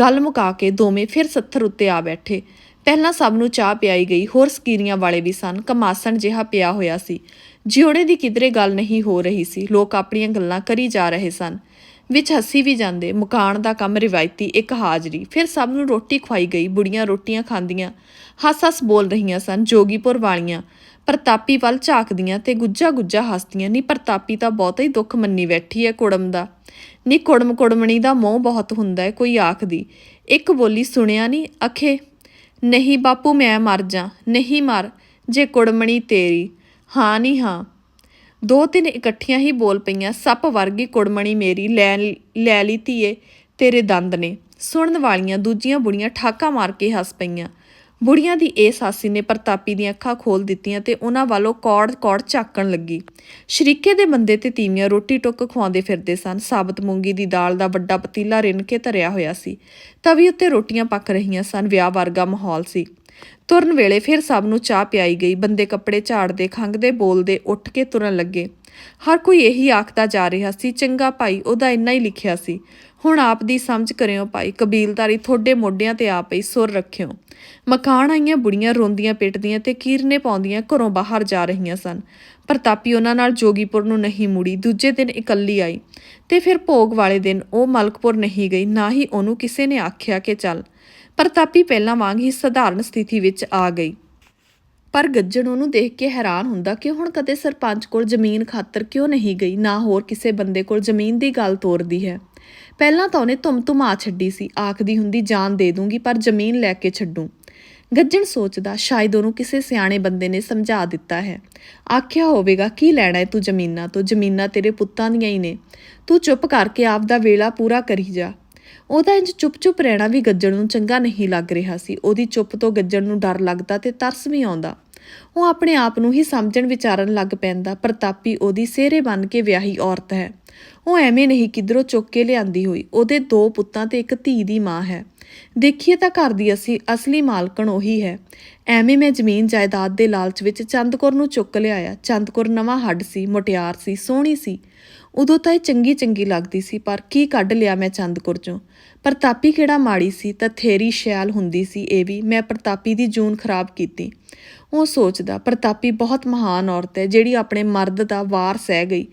ਗੱਲ ਮੁਕਾ ਕੇ ਦੋਵੇਂ ਫਿਰ ਸੱਥਰ ਉੱਤੇ ਆ ਬੈਠੇ। ਪਹਿਲਾਂ ਸਭ ਨੂੰ ਚਾਹ ਪਿਆਈ ਗਈ, ਹੋਰ ਸਕੀਰੀਆਂ ਵਾਲੇ ਵੀ ਸਨ, ਕਮਾਸਣ ਜਿਹਾ ਪਿਆ ਹੋਇਆ ਸੀ। ਜਿਉੜੇ ਦੀ ਕਿਧਰੇ ਗੱਲ ਨਹੀਂ ਹੋ ਰਹੀ ਸੀ, ਲੋਕ ਆਪਣੀਆਂ ਗੱਲਾਂ ਕਰੀ ਜਾ ਰਹੇ ਸਨ। ਵਿੱਚ ਹੱਸੀ ਵੀ ਜਾਂਦੇ, ਮਕਾਨ ਦਾ ਕੰਮ ਰਿਵਾਇਤੀ, ਇੱਕ ਹਾਜ਼ਰੀ। ਫਿਰ ਸਭ ਨੂੰ ਰੋਟੀ ਖਵਾਈ ਗਈ, ਬੁੜੀਆਂ ਰੋਟੀਆਂ ਖਾਂਦੀਆਂ। ਹੱਸ-ਹੱਸ ਬੋਲ ਰਹੀਆਂ ਸਨ, ਜੋਗੀਪੁਰ ਵਾਲੀਆਂ। ਪ੍ਰਤਾਪੀ ਵੱਲ ਝਾਕਦੀਆਂ ਤੇ ਗੁੱਜਾ-ਗੁੱਜਾ ਹੱਸਦੀਆਂ ਨਹੀਂ ਪ੍ਰਤਾਪੀ ਤਾਂ ਬਹੁਤਾ ਹੀ ਦੁੱਖ ਮੰਨੀ ਬੈਠੀ ਹੈ ਕੁੜਮ ਦਾ। ਨੀ ਕੁੜਮ ਕੁੜਮਣੀ ਦਾ ਮੋਹ ਬਹੁਤ ਹੁੰਦਾ ਹੈ ਕੋਈ ਆਖਦੀ। ਇੱਕ ਬੋਲੀ ਸੁਣਿਆ ਨਹੀਂ ਅਖੇ, ਨਹੀਂ ਬਾਪੂ ਮੈਂ ਮਰ ਜਾ, ਨਹੀਂ ਮਰ, ਜੇ ਕੁੜਮਣੀ ਤੇਰੀ। ਹਾਂ ਨਹੀਂ ਹਾਂ। ਦੋ ਤਿੰਨ ਇਕੱਠੀਆਂ ਹੀ ਬੋਲ ਪਈਆਂ, ਸੱਪ ਵਰਗੀ ਕੁੜਮਣੀ ਮੇਰੀ, ਲੈ ਲੈ ਲਈ ਧੀਏ ਤੇਰੇ ਦੰਦ ਨੇ। ਸੁਣਨ ਵਾਲੀਆਂ ਦੂਜੀਆਂ ਬੁੜੀਆਂ ਠਾਕਾ ਮਾਰ ਕੇ ਹੱਸ ਪਈਆਂ। ਬੁੜੀਆਂ ਦੀ ਇਹ ਸਾਸੀ ਨੇ ਪ੍ਰਤਾਪੀ ਦੀਆਂ ਅੱਖਾਂ ਖੋਲ ਦਿੱਤੀਆਂ ਤੇ ਉਹਨਾਂ ਵੱਲੋਂ ਕੌੜ ਕੌੜ ਝਾਕਣ ਲੱਗੀ। ਸ਼ਰੀਕੇ ਦੇ ਬੰਦੇ ਤੇ ਤੀਵੀਆਂ ਰੋਟੀ ਟੁੱਕ ਖਵਾਉਂਦੇ ਫਿਰਦੇ ਸਨ। ਸਾਬਤ ਮੂੰਗੀ ਦੀ ਦਾਲ ਦਾ ਵੱਡਾ ਪਤੀਲਾ ਰਿੰਨ ਕੇ ਧਰਿਆ ਹੋਇਆ ਸੀ। ਤਵੀ ਉੱਤੇ ਰੋਟੀਆਂ ਪੱਕ ਰਹੀਆਂ ਸਨ। ਵਿਆਹ ਵਰਗਾ ਮਾਹੌਲ ਸੀ। ਤੁਰਨ ਵੇਲੇ ਫਿਰ ਸਭ ਨੂੰ ਚਾਹ ਪਿਆਈ ਗਈ। ਬੰਦੇ ਕੱਪੜੇ ਝਾੜਦੇ ਖੰਗਦੇ ਬੋਲਦੇ ਉੱਠ ਕੇ ਤੁਰਨ ਲੱਗੇ। ਹਰ ਕੋਈ ਇਹੀ ਆਖਦਾ ਜਾ ਰਿਹਾ ਸੀ, ਚੰਗਾ ਭਾਈ, ਉਹਦਾ ਇੰਨਾ ਹੀ ਲਿਖਿਆ ਸੀ। ਹੁਣ ਆਪ ਦੀ ਸਮਝ ਕਰਿਓ ਭਾਈ, ਕਬੀਲਦਾਰੀ ਤੁਹਾਡੇ ਮੋਢਿਆਂ ਤੇ ਆ ਪਈ ਸੁਰ ਰੱਖਿਓ। ਮਕਾਨ ਆਈਆਂ ਬੁੜੀਆਂ ਰੋਂਦੀਆਂ ਪਿੱਟਦੀਆਂ ਤੇ ਕੀਰਨੇ ਪਾਉਂਦੀਆਂ ਘਰੋਂ ਬਾਹਰ ਜਾ ਰਹੀਆਂ ਸਨ। ਪ੍ਰਤਾਪੀ ਉਹਨਾਂ ਨਾਲ ਜੋਗੀਪੁਰ ਨੂੰ ਨਹੀਂ ਮੁੜੀ, ਦੂਜੇ ਦਿਨ ਇਕੱਲੀ ਆਈ ਤੇ ਫਿਰ ਭੋਗ ਵਾਲੇ ਦਿਨ ਉਹ ਮਲਕਪੁਰ ਨਹੀਂ ਗਈ, ਨਾ ਹੀ ਉਹਨੂੰ ਕਿਸੇ ਨੇ ਆਖਿਆ ਕਿ ਚੱਲ। ਪ੍ਰਤਾਪੀ ਪਹਿਲਾਂ ਵਾਂਗ ਹੀ ਸਧਾਰਨ ਸਥਿਤੀ ਵਿੱਚ ਆ ਗਈ। ਪਰ ਗੱਜਣ ਉਹਨੂੰ ਦੇਖ ਕੇ ਹੈਰਾਨ ਹੁੰਦਾ ਕਿ ਹੁਣ ਕਦੇ ਸਰਪੰਚ ਕੋਲ ਜ਼ਮੀਨ ਖਾਤਰ ਕਿਉਂ ਨਹੀਂ ਗਈ? ਨਾ ਹੋਰ ਕਿਸੇ ਬੰਦੇ ਕੋਲ ਜ਼ਮੀਨ ਦੀ ਗੱਲ ਤੋਰਦੀ ਹੈ। ਪਹਿਲਾਂ ਤਾਂ ਉਹਨੇ ਧੁੰਮ ਧੁਮਾ ਛੱਡੀ ਸੀ, ਆਖਦੀ ਹੁੰਦੀ, ਜਾਨ ਦੇ ਦੂੰਗੀ, ਪਰ ਜ਼ਮੀਨ ਲੈ ਕੇ ਛੱਡੂ। ਗੱਜਣ ਸੋਚਦਾ, ਸ਼ਾਇਦ ਉਹਨੂੰ ਕਿਸੇ ਸਿਆਣੇ ਬੰਦੇ ਨੇ ਸਮਝਾ ਦਿੱਤਾ ਹੈ। ਆਖਿਆ ਹੋਵੇਗਾ, ਕੀ ਲੈਣਾ ਹੈ ਤੂੰ ਜ਼ਮੀਨਾਂ ਤੋਂ? ਜ਼ਮੀਨਾਂ ਤੇਰੇ ਪੁੱਤਾਂ ਦੀਆਂ ਹੀ ਨੇ। ਤੂੰ ਚੁੱਪ ਕਰਕੇ ਆਪ ਦਾ ਵੇਲਾ ਪੂਰਾ ਕਰੀ ਜਾ। ਉਹਦਾ ਇੰਜ ਚੁੱਪ-ਚੁੱਪ ਰਹਿਣਾ ਵੀ ਗੱਜਣ ਨੂੰ ਚੰਗਾ ਨਹੀਂ ਲੱਗ ਰਿਹਾ ਸੀ। ਉਹਦੀ ਚੁੱਪ ਤੋਂ ਗੱਜਣ ਨੂੰ ਡਰ ਲੱਗਦਾ ਤੇ ਤਰਸ ਵੀ ਆਉਂਦਾ। ਉਹ ਆਪਣੇ ਆਪ ਨੂੰ ਹੀ ਸਮਝਣ ਵਿਚਾਰਨ ਲੱਗ ਪੈਂਦਾ ਪ੍ਰਤਾਪੀ ਉਹਦੀ ਸਿਹਰੇ ਬਨ ਕੇ ਵਿਆਹੀ ਔਰਤ ਹੈ। ਉਹ ਐਵੇਂ ਨਹੀਂ ਕਿਧਰੋਂ ਚੁੱਕ ਕੇ ਲਿਆਂਦੀ ਹੋਈ। ਉਹਦੇ ਦੋ ਪੁੱਤਾਂ ਤੇ ਇੱਕ ਧੀ ਦੀ ਮਾਂ ਹੈ। ਦੇਖੀਏ ਤਾਂ ਘਰ ਦੀ ਅਸੀਂ, ਅਸਲੀ ਮਾਲਕਣ ਉਹੀ ਹੈ। ਐਵੇਂ ਮੈਂ ਜ਼ਮੀਨ ਜਾਇਦਾਦ ਦੇ ਲਾਲਚ ਵਿੱਚ ਚੰਦਕੌਰ ਨੂੰ ਚੁੱਕ ਲਿਆਇਆ। ਚੰਦਕੌਰ ਨਵਾਂ ਹੱਡ ਸੀ, ਮੁਟਿਆਰ ਸੀ, ਸੋਹਣੀ ਸੀ। ਉਦੋਂ ਤਾਂ ਇਹ ਚੰਗੀ ਚੰਗੀ ਲੱਗਦੀ ਸੀ, ਪਰ ਕੀ ਕੱਢ ਲਿਆ ਮੈਂ ਚੰਦਕੌਰ ਚੋਂ? ਪ੍ਰਤਾਪੀ ਕਿਹੜਾ ਮਾੜੀ ਸੀ? ਤਾਂ ਥੇਰੀ ਸ਼ੈਲ ਹੁੰਦੀ ਸੀ ਇਹ ਵੀ। ਮੈਂ ਪ੍ਰਤਾਪੀ ਦੀ ਜੂਨ ਖਰਾਬ ਕੀਤੀ। ਉਹ ਸੋਚਦਾ, ਪ੍ਰਤਾਪੀ ਬਹੁਤ ਮਹਾਨ ਔਰਤ ਹੈ, ਜਿਹੜੀ ਆਪਣੇ ਮਰਦ ਦਾ ਵਾਰ ਸਹਿ ਗਈ।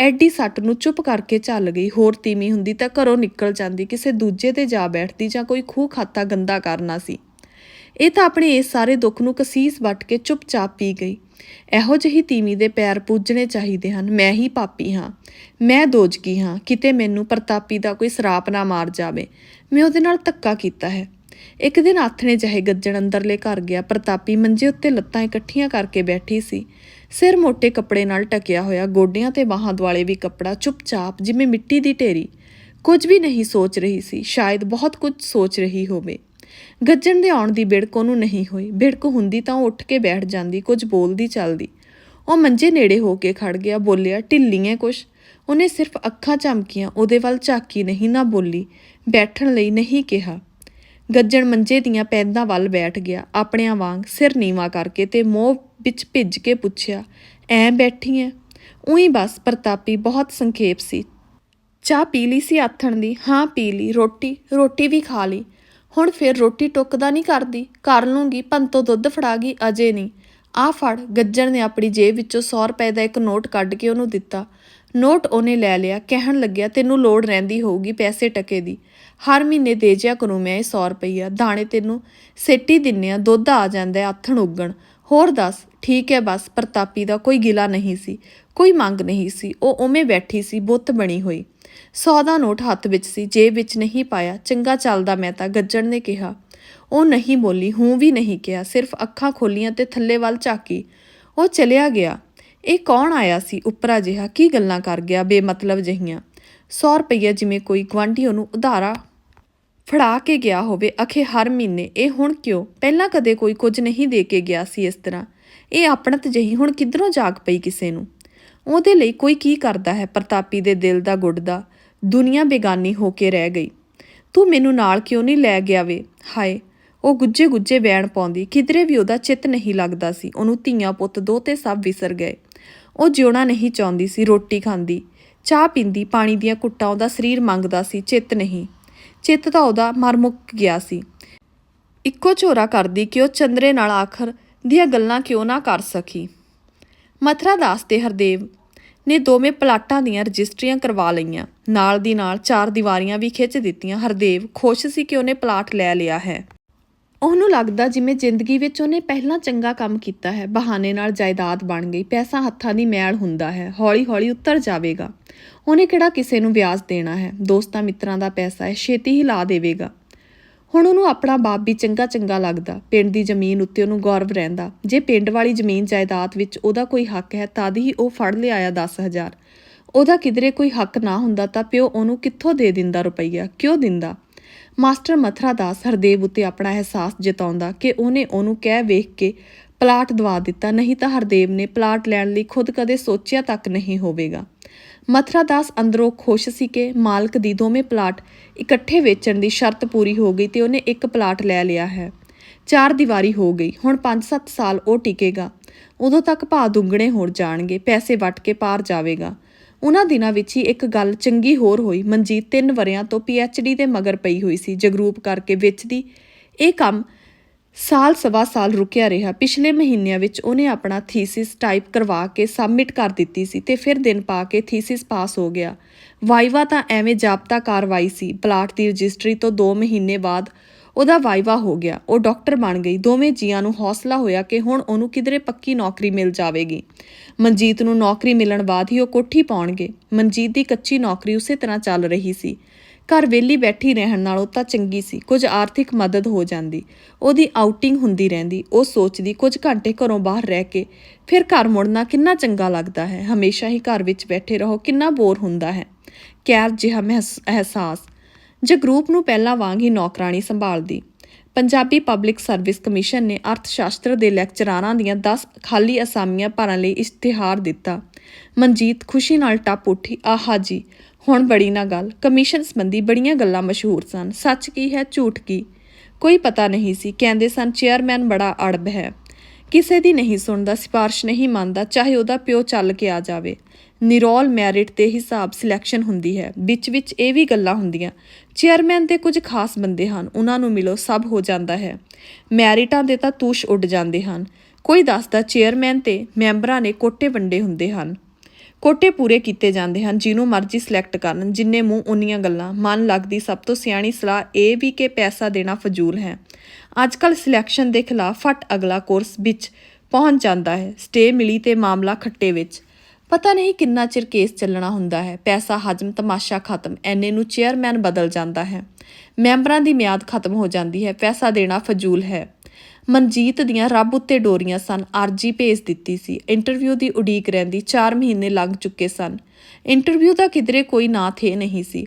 ਐਡੀ ਸੱਟ ਨੂੰ ਚੁੱਪ ਕਰਕੇ ਚੱਲ ਗਈ। ਹੋਰ ਤੀਮੀ ਹੁੰਦੀ ਤਾਂ ਘਰੋਂ ਨਿਕਲ ਜਾਂਦੀ, ਕਿਸੇ ਦੂਜੇ ਤੇ ਜਾ ਬੈਠਦੀ ਜਾਂ ਕੋਈ ਖੂਹ ਖਾਤਾ ਗੰਦਾ ਕਰਨਾ ਸੀ। ਇਹ ਤਾਂ ਆਪਣੇ ਇਸ ਸਾਰੇ ਦੁੱਖ ਨੂੰ ਕਸੀਸ ਵੱਟ ਕੇ ਚੁੱਪਚਾਪ ਪੀ ਗਈ। ਇਹੋ ਜਿਹੀ ਤੀਮੀ ਦੇ ਪੈਰ ਪੂਜਣੇ ਚਾਹੀਦੇ ਹਨ। ਮੈਂ ਹੀ ਪਾਪੀ ਹਾਂ। ਮੈਂ ਦੋਜਕੀ ਹਾਂ। ਕਿਤੇ ਮੈਨੂੰ ਪ੍ਰਤਾਪੀ ਦਾ ਕੋਈ ਸਰਾਪ ਨਾ ਮਾਰ ਜਾਵੇ। ਮੈਂ ਉਹਦੇ ਨਾਲ ਧੱਕਾ ਕੀਤਾ ਹੈ। ਇੱਕ ਦਿਨ ਆਥਣੇ ਜਿਹੇ ਗੱਜਣ ਅੰਦਰਲੇ ਘਰ ਗਿਆ, ਪ੍ਰਤਾਪੀ ਮੰਜੇ ਉੱਤੇ ਲੱਤਾਂ ਇਕੱਠੀਆਂ ਕਰਕੇ ਬੈਠੀ ਸੀ। ਸਿਰ ਮੋٹے ਕੱਪੜੇ ਨਾਲ ਟਕਿਆ ਹੋਇਆ, ਗੋਡਿਆਂ ਤੇ ਬਾਹਾਂ ਦੁਆਲੇ ਵੀ ਕੱਪੜਾ ਚੁੱਪਚਾਪ ਜਿਵੇਂ ਮਿੱਟੀ ਦੀ ਢੇਰੀ। ਕੁਝ ਵੀ ਨਹੀਂ ਸੋਚ ਰਹੀ ਸੀ, ਸ਼ਾਇਦ ਬਹੁਤ ਕੁਝ ਸੋਚ ਰਹੀ ਹੋਵੇ। ਗੱਜਣ ਦੇ ਆਉਣ ਦੀ ਬਿੜਕ ਉਹਨੂੰ ਨਹੀਂ ਹੋਈ। ਬਿੜਕ ਹੁੰਦੀ ਤਾਂ ਉਹ ਉੱਠ ਕੇ ਬੈਠ ਜਾਂਦੀ, ਕੁਝ ਬੋਲਦੀ ਚੱਲਦੀ। ਉਹ ਮੰਜੇ ਨੇੜੇ ਹੋ ਕੇ ਖੜ ਗਿਆ, ਬੋਲਿਆ, ਢਿੱਲੀ ਐ ਕੁਛ। ਉਹਨੇ ਸਿਰਫ ਅੱਖਾਂ ਝਮਕੀਆਂ, ਉਹਦੇ ਵੱਲ ਝਾਕੀ ਨਹੀਂ ਨਾ ਬੋਲੀ। ਬੈਠਣ ਲਈ ਨਹੀਂ ਕਿਹਾ। ਗੱਜਣ ਮੰਜੇ ਦੀਆਂ ਪੈਂਦਾਂ ਵੱਲ ਬੈਠ ਗਿਆ। ਆਪਣਿਆਂ ਵਾਂਗ ਸਿਰ ਨੀਵਾ ਕਰਕੇ ਤੇ ਮੋਹ ਵਿੱਚ ਭਿੱਜ ਕੇ ਪੁੱਛਿਆ, ਐਂ ਬੈਠੀ ਐ? ਉਹੀ ਬਸ, ਪ੍ਰਤਾਪੀ, ਬਹੁਤ ਸੰਖੇਪ ਸੀ। ਚਾਹ ਪੀ ਲਈ ਸੀ ਆਥਣ ਦੀ? ਹਾਂ, ਪੀ ਲਈ। ਰੋਟੀ? ਰੋਟੀ ਵੀ ਖਾ ਲਈ। ਹੁਣ ਫਿਰ ਰੋਟੀ ਟੁੱਕਦਾ ਨਹੀਂ ਕਰਦੀ। ਕਰ ਲੂੰਗੀ ਪੰਤੋਂ ਦੁੱਧ ਫੜਾ ਗਈ, ਅਜੇ ਨਹੀਂ। ਆ ਫੜ, ਗੱਜਣ ਨੇ ਆਪਣੀ ਜੇਬ ਵਿੱਚੋਂ 100 ਰੁਪਏ ਦਾ ਇੱਕ ਨੋਟ ਕੱਢ ਕੇ ਉਹਨੂੰ ਦਿੱਤਾ। ਨੋਟ ਉਹਨੇ ਲੈ ਲਿਆ, ਕਹਿਣ ਲੱਗਿਆ, ਤੈਨੂੰ ਲੋੜ ਰਹਿੰਦੀ ਹੋਊਗੀ ਪੈਸੇ ਟਕੇ ਦੀ। ਹਰ ਮਹੀਨੇ ਦੇ ਜਿਆ ਕਰੂੰ ਮੈਂ ਇਹ 100 ਰੁਪਈਆ ਦਾਣੇ ਤੈਨੂੰ ਸੇਟੀ ਦਿੰਨੇ ਆ, ਦੁੱਧ ਆ ਜਾਂਦਾ ਆਥਣ ਉੱਗਣ। ਹੋਰ ਦੱਸ, ਠੀਕ ਹੈ ਬਸ, ਪ੍ਰਤਾਪੀ ਦਾ ਕੋਈ ਗਿਲਾ ਨਹੀਂ ਸੀ, ਕੋਈ ਮੰਗ ਨਹੀਂ ਸੀ, ਉਹ ਉਵੇਂ ਬੈਠੀ ਸੀ, ਬੁੱਤ ਬਣੀ ਹੋਈ। ਸੌ ਦਾ ਨੋਟ ਹੱਥ ਵਿੱਚ ਸੀ ਜੇਬ ਵਿੱਚ ਨਹੀਂ ਪਾਇਆ, ਚੰਗਾ ਚੱਲਦਾ ਮੈਂ ਤਾਂ, ਗੱਜਣ ਨੇ ਕਿਹਾ। ਉਹ ਨਹੀਂ ਬੋਲੀ, ਹੂੰ ਵੀ ਨਹੀਂ ਕਿਹਾ, ਸਿਰਫ ਅੱਖਾਂ ਖੋਲੀਆਂ ਤੇ ਥੱਲੇ ਵੱਲ ਝਾਕੀ। ਉਹ ਚਲਿਆ ਗਿਆ। ਇਹ ਕੌਣ ਆਇਆ ਸੀ, ਉੱਪਰਾ ਜਿਹਾ, ਕੀ ਗੱਲਾਂ ਕਰ ਗਿਆ, ਬੇਮਤਲਬ ਜਹੀਆਂ। 100 ਰੁਪਈਆ ਜਿਵੇਂ ਕੋਈ ਗਵਾਂਢੀ ਉਹਨੂੰ ਉਧਾਰਾ ਫੜਾ ਕੇ ਗਿਆ ਹੋਵੇ ਅਖੇ ਹਰ ਮਹੀਨੇ, ਇਹ ਹੁਣ ਕਿਉਂ? ਪਹਿਲਾਂ ਕਦੇ ਕੋਈ ਕੁਝ ਨਹੀਂ ਦੇ ਕੇ ਗਿਆ ਸੀ ਇਸ ਤਰ੍ਹਾਂ। ਇਹ ਆਪਣਤ ਜਹੀ ਹੁਣ ਕਿੱਧਰੋਂ ਜਾਗ ਪਈ ਕਿਸੇ ਨੂੰ? ਉਹਦੇ ਲਈ ਕੋਈ ਕੀ ਕਰਦਾ ਹੈ ਪ੍ਰਤਾਪੀ ਦੇ ਦਿਲ ਦਾ ਗੁੱਡਦਾ? ਦੁਨੀਆ ਬੇਗਾਨੀ ਹੋ ਕੇ ਰਹਿ ਗਈ। ਤੂੰ ਮੈਨੂੰ ਨਾਲ ਕਿਉਂ ਨਹੀਂ ਲੈ ਗਿਆ ਵੇ? ਹਾਏ, ਉਹ ਗੁੱਜੇ ਗੁੱਜੇ ਬੈਣ ਪਾਉਂਦੀ, ਕਿਧਰੇ ਵੀ ਉਹਦਾ ਚਿੱਤ ਨਹੀਂ ਲੱਗਦਾ ਸੀ। ਉਹਨੂੰ ਧੀਆਂ ਪੁੱਤ ਦੋ ਤੇ ਸਭ ਵਿਸਰ ਗਏ। ਉਹ ਜਿਉਣਾ ਨਹੀਂ ਚਾਹੁੰਦੀ ਸੀ, ਰੋਟੀ ਖਾਂਦੀ। ਚਾਹ ਪੀਂਦੀ, ਪਾਣੀ ਦੀਆਂ ਕੁੱਟਾਂ ਉਹਦਾ ਸਰੀਰ ਮੰਗਦਾ ਸੀ, ਚਿੱਤ ਨਹੀਂ। ਚਿੱਤ ਤਾਂ ਉਹਦਾ ਮਰ ਮੁੱਕ ਗਿਆ ਸੀ। ਇੱਕੋ ਝੋਰਾ ਕਰਦੀ ਕਿ ਉਹ ਚੰਦਰੇ ਨਾਲ ਆਖਰ ਦੀਆਂ ਗੱਲਾਂ ਕਿਉਂ ਨਾ ਕਰ ਸਕੀ। ਮਥਰਾ ਦਾਸ ਤੇ ਹਰਦੇਵ ਨੇ ਦੋਵੇਂ ਪਲਾਟਾਂ ਦੀਆਂ ਰਜਿਸਟਰੀਆਂ ਕਰਵਾ ਲਈਆਂ। ਨਾਲ ਦੀ ਨਾਲ ਚਾਰ ਦੀਵਾਰੀਆਂ ਵੀ ਖਿੱਚ ਦਿੱਤੀਆਂ। ਹਰਦੇਵ ਖੁਸ਼ ਸੀ ਕਿ ਉਹਨੇ ਪਲਾਟ ਲੈ ਲਿਆ ਹੈ। ਉਹਨੂੰ ਲੱਗਦਾ ਜਿਵੇਂ ਜ਼ਿੰਦਗੀ ਵਿੱਚ ਉਹਨੇ ਪਹਿਲਾਂ ਚੰਗਾ ਕੰਮ ਕੀਤਾ ਹੈ, ਬਹਾਨੇ ਨਾਲ ਜਾਇਦਾਦ ਬਣ ਗਈ, ਪੈਸਾ ਹੱਥਾਂ ਦੀ ਮੈਲ ਹੁੰਦਾ ਹੈ, ਹੌਲੀ-ਹੌਲੀ ਉੱਤਰ ਜਾਵੇਗਾ। ਉਹਨੇ ਕਿਹੜਾ ਕਿਸੇ ਨੂੰ ਵਿਆਜ ਦੇਣਾ ਹੈ, ਦੋਸਤਾਂ ਮਿੱਤਰਾਂ ਦਾ ਪੈਸਾ ਹੈ, ਛੇਤੀ ਹੀ ਲਾ ਦੇਵੇਗਾ। ਹੁਣ ਉਹਨੂੰ ਆਪਣਾ ਬਾਪ ਵੀ ਚੰਗਾ ਚੰਗਾ ਲੱਗਦਾ, ਪਿੰਡ ਦੀ ਜ਼ਮੀਨ ਉੱਤੇ ਉਹਨੂੰ ਗੌਰਵ ਰਹਿੰਦਾ। ਜੇ ਪਿੰਡ ਵਾਲੀ ਜ਼ਮੀਨ ਜਾਇਦਾਦ ਵਿੱਚ ਉਹਦਾ ਕੋਈ ਹੱਕ ਹੈ ਤਦ ਹੀ ਉਹ ਫੜ ਲਿਆਇਆ 10000 ਉਹਦਾ ਕਿਧਰੇ ਕੋਈ ਹੱਕ ਨਾ ਹੁੰਦਾ, ਤਾਂ ਪਿਓ ਉਹਨੂੰ ਕਿੱਥੋਂ ਦੇ ਦਿੰਦਾ ਰੁਪਈਆ, ਕਿਉਂ ਦਿੰਦਾ? ਮਾਸਟਰ ਮਥਰਾ ਦਾਸ ਹਰਦੇਵ ਉੱਤੇ ਆਪਣਾ ਅਹਿਸਾਸ ਜਤਾਉਂਦਾ ਕਿ ਉਹਨੇ ਉਹਨੂੰ ਕਹਿ ਵੇਖ ਕੇ ਪਲਾਟ ਦਵਾ ਦਿੱਤਾ, ਨਹੀਂ ਤਾਂ ਹਰਦੇਵ ਨੇ ਪਲਾਟ ਲੈਣ ਲਈ ਖੁਦ ਕਦੇ ਸੋਚਿਆ ਤੱਕ ਨਹੀਂ ਹੋਵੇਗਾ। ਮਥਰਾ ਦਾਸ ਅੰਦਰੋਂ ਖੁਸ਼ ਸੀ ਕਿ ਮਾਲਕ ਦੀ ਦੋਵੇਂ ਪਲਾਟ ਇਕੱਠੇ ਵੇਚਣ ਦੀ ਸ਼ਰਤ ਪੂਰੀ ਹੋ ਗਈ ਤੇ ਉਹਨੇ ਇੱਕ ਪਲਾਟ ਲੈ ਲਿਆ ਹੈ। ਚਾਰ ਦੀਵਾਰੀ ਹੋ ਗਈ, ਹੁਣ 5-7 ਸਾਲ ਉਹ ਟਿਕੇਗਾ। ਉਦੋਂ ਤੱਕ ਭਾਅ ਦੁੱਗਣੇ ਹੋ ਜਾਣਗੇ, ਪੈਸੇ ਵਟ ਕੇ ਪਾਰ ਜਾਵੇਗਾ। ਉਹਨਾਂ ਦਿਨਾਂ ਵਿੱਚ ਹੀ ਇੱਕ ਗੱਲ ਚੰਗੀ ਹੋਰ ਹੋਈ। ਮਨਜੀਤ ਤਿੰਨ ਵਰਿਆਂ ਤੋਂ ਡੀ ਦੇ ਮਗਰ ਪਈ ਹੋਈ ਸੀ, ਜਗਰੂਪ ਕਰਕੇ ਵੇਚਦੀ। ਇਹ ਕੰਮ ਸਾਲ ਸਵਾ ਸਾਲ ਰੁਕਿਆ ਰਿਹਾ। ਪਿਛਲੇ ਮਹੀਨਿਆਂ ਵਿੱਚ ਉਹਨੇ ਆਪਣਾ ਥੀਸਿਸ ਟਾਈਪ ਕਰਵਾ ਕੇ ਸਬਮਿਟ ਕਰ ਦਿੱਤੀ ਸੀ ਤੇ ਫਿਰ ਦਿਨ ਪਾ ਕੇ ਥੀਸਿਸ ਪਾਸ ਹੋ ਗਿਆ। ਵਾਈਵਾ ਤਾਂ ਐਵੇਂ ਜਾਪਤਾ ਕਾਰਵਾਈ ਸੀ। ਪਲਾਟ ਦੀ ਰਜਿਸਟਰੀ ਤੋਂ 2 ਮਹੀਨੇ ਬਾਅਦ ਉਹਦਾ ਵਾਈਵਾ ਹੋ ਗਿਆ। ਉਹ ਡਾਕਟਰ ਬਣ ਗਈ। ਦੋਵੇਂ ਜੀਆਂ ਨੂੰ ਹੌਸਲਾ ਹੋਇਆ ਕਿ ਹੁਣ ਉਹਨੂੰ ਕਿਧਰੇ ਪੱਕੀ ਨੌਕਰੀ ਮਿਲ ਜਾਵੇਗੀ। ਮਨਜੀਤ ਨੂੰ ਨੌਕਰੀ ਮਿਲਣ ਬਾਅਦ ਹੀ ਉਹ ਕੋਠੀ ਪਾਉਣਗੇ। ਮਨਜੀਤ ਦੀ ਕੱਚੀ ਨੌਕਰੀ ਉਸੇ ਤਰ੍ਹਾਂ ਚੱਲ ਰਹੀ ਸੀ। ਘਰ ਵਿਹਲੀ ਬੈਠੀ ਰਹਿਣ ਨਾਲੋਂ ਤਾਂ ਚੰਗੀ ਸੀ। ਕੁਝ ਆਰਥਿਕ ਮਦਦ ਹੋ ਜਾਂਦੀ। ਉਹਦੀ ਆਊਟਿੰਗ ਹੁੰਦੀ ਰਹਿੰਦੀ। ਉਹ ਸੋਚਦੀ, ਕੁਝ ਘੰਟੇ ਘਰੋਂ ਬਾਹਰ ਰਹਿ ਕੇ ਫਿਰ ਘਰ ਮੁੜਨਾ ਕਿੰਨਾ ਚੰਗਾ ਲੱਗਦਾ ਹੈ। ਹਮੇਸ਼ਾ ਹੀ ਘਰ ਵਿੱਚ ਬੈਠੇ ਰਹੋ। ਕਿੰਨਾ ਬੋਰ ਹੁੰਦਾ ਹੈ। ਕੈਰ ਜਿਹਾ ਮਹਿਸ- ਅਹਿਸਾਸ। ਜਗਰੂਪ ਨੂੰ ਪਹਿਲਾਂ ਵਾਂਗ ਹੀ ਨੌਕਰਾਨੀ ਸੰਭਾਲਦੀ। ਪੰਜਾਬੀ ਪਬਲਿਕ ਸਰਵਿਸ ਕਮਿਸ਼ਨ ਨੇ ਅਰਥ ਸ਼ਾਸਤਰ ਦੇ ਲੈਕਚਰਾਰਾਂ ਦੀਆਂ 10 ਖਾਲੀ ਅਸਾਮੀਆਂ ਭਰਨ ਲਈ ਇਸ਼ਤਿਹਾਰ ਦਿੱਤਾ। ਮਨਜੀਤ ਖੁਸ਼ੀ ਨਾਲ ਟੱਪ ਉੱਠੀ, ਆਹਾ ਜੀ, ਹੁਣ ਬੜੀ ਨਾ ਗੱਲ। ਕਮਿਸ਼ਨ ਸੰਬੰਧੀ ਬੜੀਆਂ ਗੱਲਾਂ ਮਸ਼ਹੂਰ ਸਨ। ਸੱਚ ਕੀ ਹੈ, ਝੂਠ ਕੀ? ਕੋਈ ਪਤਾ ਨਹੀਂ ਸੀ। ਕਹਿੰਦੇ ਸਨ, ਚੇਅਰਮੈਨ ਬੜਾ ਅੜਬ ਹੈ। ਕਿਸੇ ਦੀ ਨਹੀਂ ਸੁਣਦਾ, ਸਿਫਾਰਿਸ਼ ਨਹੀਂ ਮੰਨਦਾ, ਚਾਹੇ ਉਹਦਾ ਪਿਓ ਚੱਲ ਕੇ ਆ ਜਾਵੇ। ਨਿਰੋਲ ਮੈਰਿਟ ਦੇ ਹਿਸਾਬ ਸਿਲੈਕਸ਼ਨ ਹੁੰਦੀ ਹੈ। ਵਿੱਚ ਵਿੱਚ ਇਹ ਵੀ ਗੱਲਾਂ ਹੁੰਦੀਆਂ। ਚੇਅਰਮੈਨ ਦੇ ਕੁਝ ਖਾਸ ਬੰਦੇ ਹਨ, ਉਹਨਾਂ ਨੂੰ ਮਿਲੋ, ਸਭ ਹੋ ਜਾਂਦਾ ਹੈ। ਮੈਰਿਟਾਂ ਦੇ ਤਾਂ ਤੂਸ਼ ਉੱਡ ਜਾਂਦੇ ਹਨ। ਕੋਈ ਦੱਸਦਾ ਚੇਅਰਮੈਨ ਤੇ ਮੈਂਬਰਾਂ ਨੇ ਕੋਟੇ ਵੰਡੇ ਹੁੰਦੇ ਹਨ। ਕੋਟੇ ਪੂਰੇ ਕੀਤੇ ਜਾਂਦੇ ਹਨ, ਜਿਹਨੂੰ ਮਰਜ਼ੀ ਸਿਲੈਕਟ ਕਰਨ, ਜਿੰਨੇ ਮੂੰਹ ਉਨੀਆਂ ਗੱਲਾਂ। ਮਨ ਲੱਗਦੀ ਸਭ ਤੋਂ ਸਿਆਣੀ ਸਲਾਹ ਇਹ ਵੀ ਕਿ ਪੈਸਾ ਦੇਣਾ ਫਜ਼ੂਲ ਹੈ। ਅੱਜਕੱਲ ਸਿਲੈਕਸ਼ਨ ਦੇ ਖਿਲਾਫ ਫਟ ਅਗਲਾ ਕੋਰਸ ਵਿੱਚ ਪਹੁੰਚ ਜਾਂਦਾ ਹੈ। ਸਟੇ ਮਿਲੀ ਤੇ ਮਾਮਲਾ ਖੱਟੇ ਵਿੱਚ। ਪਤਾ ਨਹੀਂ ਕਿੰਨਾ ਚਿਰ ਕੇਸ ਚੱਲਣਾ ਹੁੰਦਾ ਹੈ। ਪੈਸਾ ਹਜਮ ਤਮਾਸ਼ਾ ਖਤਮ, ਐਨੇ ਨੂੰ ਚੇਅਰਮੈਨ ਬਦਲ ਜਾਂਦਾ ਹੈ। ਮੈਂਬਰਾਂ ਦੀ ਮਿਆਦ ਖਤਮ ਹੋ ਜਾਂਦੀ ਹੈ, ਪੈਸਾ ਦੇਣਾ ਫਜ਼ੂਲ ਹੈ। ਮਨਜੀਤ ਦੀਆਂ ਰੱਬ ਉੱਤੇ ਡੋਰੀਆਂ ਸਨ, ਅਰਜੀ ਭੇਜ ਦਿੱਤੀ ਸੀ। ਇੰਟਰਵਿਊ ਦੀ ਉਡੀਕ ਰਹਿੰਦੀ 4 ਮਹੀਨੇ ਲੰਘ ਚੁੱਕੇ ਸਨ। ਇੰਟਰਵਿਊ ਦਾ ਕਿਧਰੇ ਕੋਈ ਨਾ ਥੇ ਨਹੀਂ ਸੀ।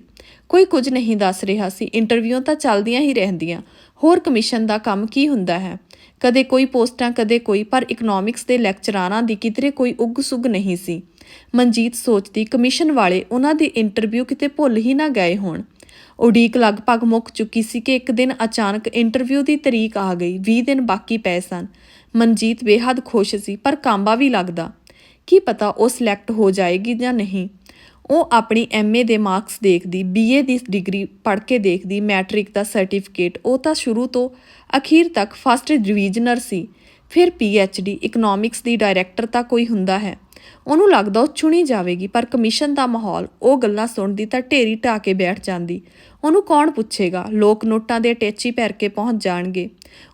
ਕੋਈ ਕੁਝ ਨਹੀਂ ਦੱਸ ਰਿਹਾ ਸੀ ਇੰਟਰਵਿਊ ਤਾਂ ਚੱਲਦੀਆਂ ਹੀ ਰਹਿੰਦੀਆਂ। ਹੋਰ ਕਮਿਸ਼ਨ ਦਾ ਕੰਮ ਕੀ ਹੁੰਦਾ ਹੈ? ਕਦੇ ਕੋਈ ਪੋਸਟਾਂ, ਕਦੇ ਕੋਈ, ਪਰ ਇਕਨੋਮਿਕਸ ਦੇ ਲੈਕਚਰਾਰਾਂ ਦੀ ਕਿਧਰੇ ਕੋਈ ਉੱਗ ਸੁੱਗ ਨਹੀਂ ਸੀ। ਮਨਜੀਤ ਸੋਚਦੀ ਕਮਿਸ਼ਨ ਵਾਲੇ ਉਹਨਾਂ ਦੀ ਇੰਟਰਵਿਊ ਕਿਤੇ ਭੁੱਲ ਹੀ ਨਾ ਗਏ ਹੋਣ। ਉਡੀਕ ਲਗਭਗ ਮੁੱਕ ਚੁੱਕੀ ਸੀ ਕਿ ਇੱਕ ਦਿਨ ਅਚਾਨਕ ਇੰਟਰਵਿਊ ਦੀ ਤਰੀਕ ਆ ਗਈ 20 ਦਿਨ ਬਾਕੀ ਪਏ ਸਨ। ਮਨਜੀਤ ਬੇਹੱਦ ਖੁਸ਼ ਸੀ, ਪਰ ਕਾਂਬਾ ਵੀ ਲੱਗਦਾ। ਕੀ ਪਤਾ ਉਹ ਸਿਲੈਕਟ ਹੋ ਜਾਏਗੀ ਜਾਂ ਨਹੀਂ। ਉਹ ਆਪਣੀ ਐਮਏ ਦੇ ਮਾਰਕਸ ਦੇਖਦੀ ਬੀਏ ਦੀ ਡਿਗਰੀ ਪੜ੍ਹ ਕੇ ਦੇਖਦੀ ਮੈਟ੍ਰਿਕ ਦਾ ਸਰਟੀਫਿਕੇਟ ਉਹ ਤਾਂ ਸ਼ੁਰੂ ਤੋਂ ਅਖੀਰ ਤੱਕ ਫਸਟ ਡਿਵੀਜ਼ਨਰ ਸੀ। ਫਿਰ ਪੀਐਚਡੀ ਇਕਨੋਮਿਕਸ ਦੀ ਡਾਇਰੈਕਟਰ ਤਾਂ ਕੋਈ ਹੁੰਦਾ ਹੈ। ਉਹਨੂੰ ਲੱਗਦਾ ਉਹ ਚੁਣੀ ਜਾਵੇਗੀ, ਪਰ ਕਮਿਸ਼ਨ ਦਾ ਮਾਹੌਲ, ਉਹ ਗੱਲਾਂ ਸੁਣਦੀ ਤਾਂ ਢੇਰੀ ਢਾ ਕੇ ਬੈਠ ਜਾਂਦੀ। ਉਹਨੂੰ ਕੌਣ ਪੁੱਛੇਗਾ? ਲੋਕ ਨੋਟਾਂ ਦੇ ਟੇਚੀ ਪੈਰ ਕੇ ਪਹੁੰਚ ਜਾਣਗੇ।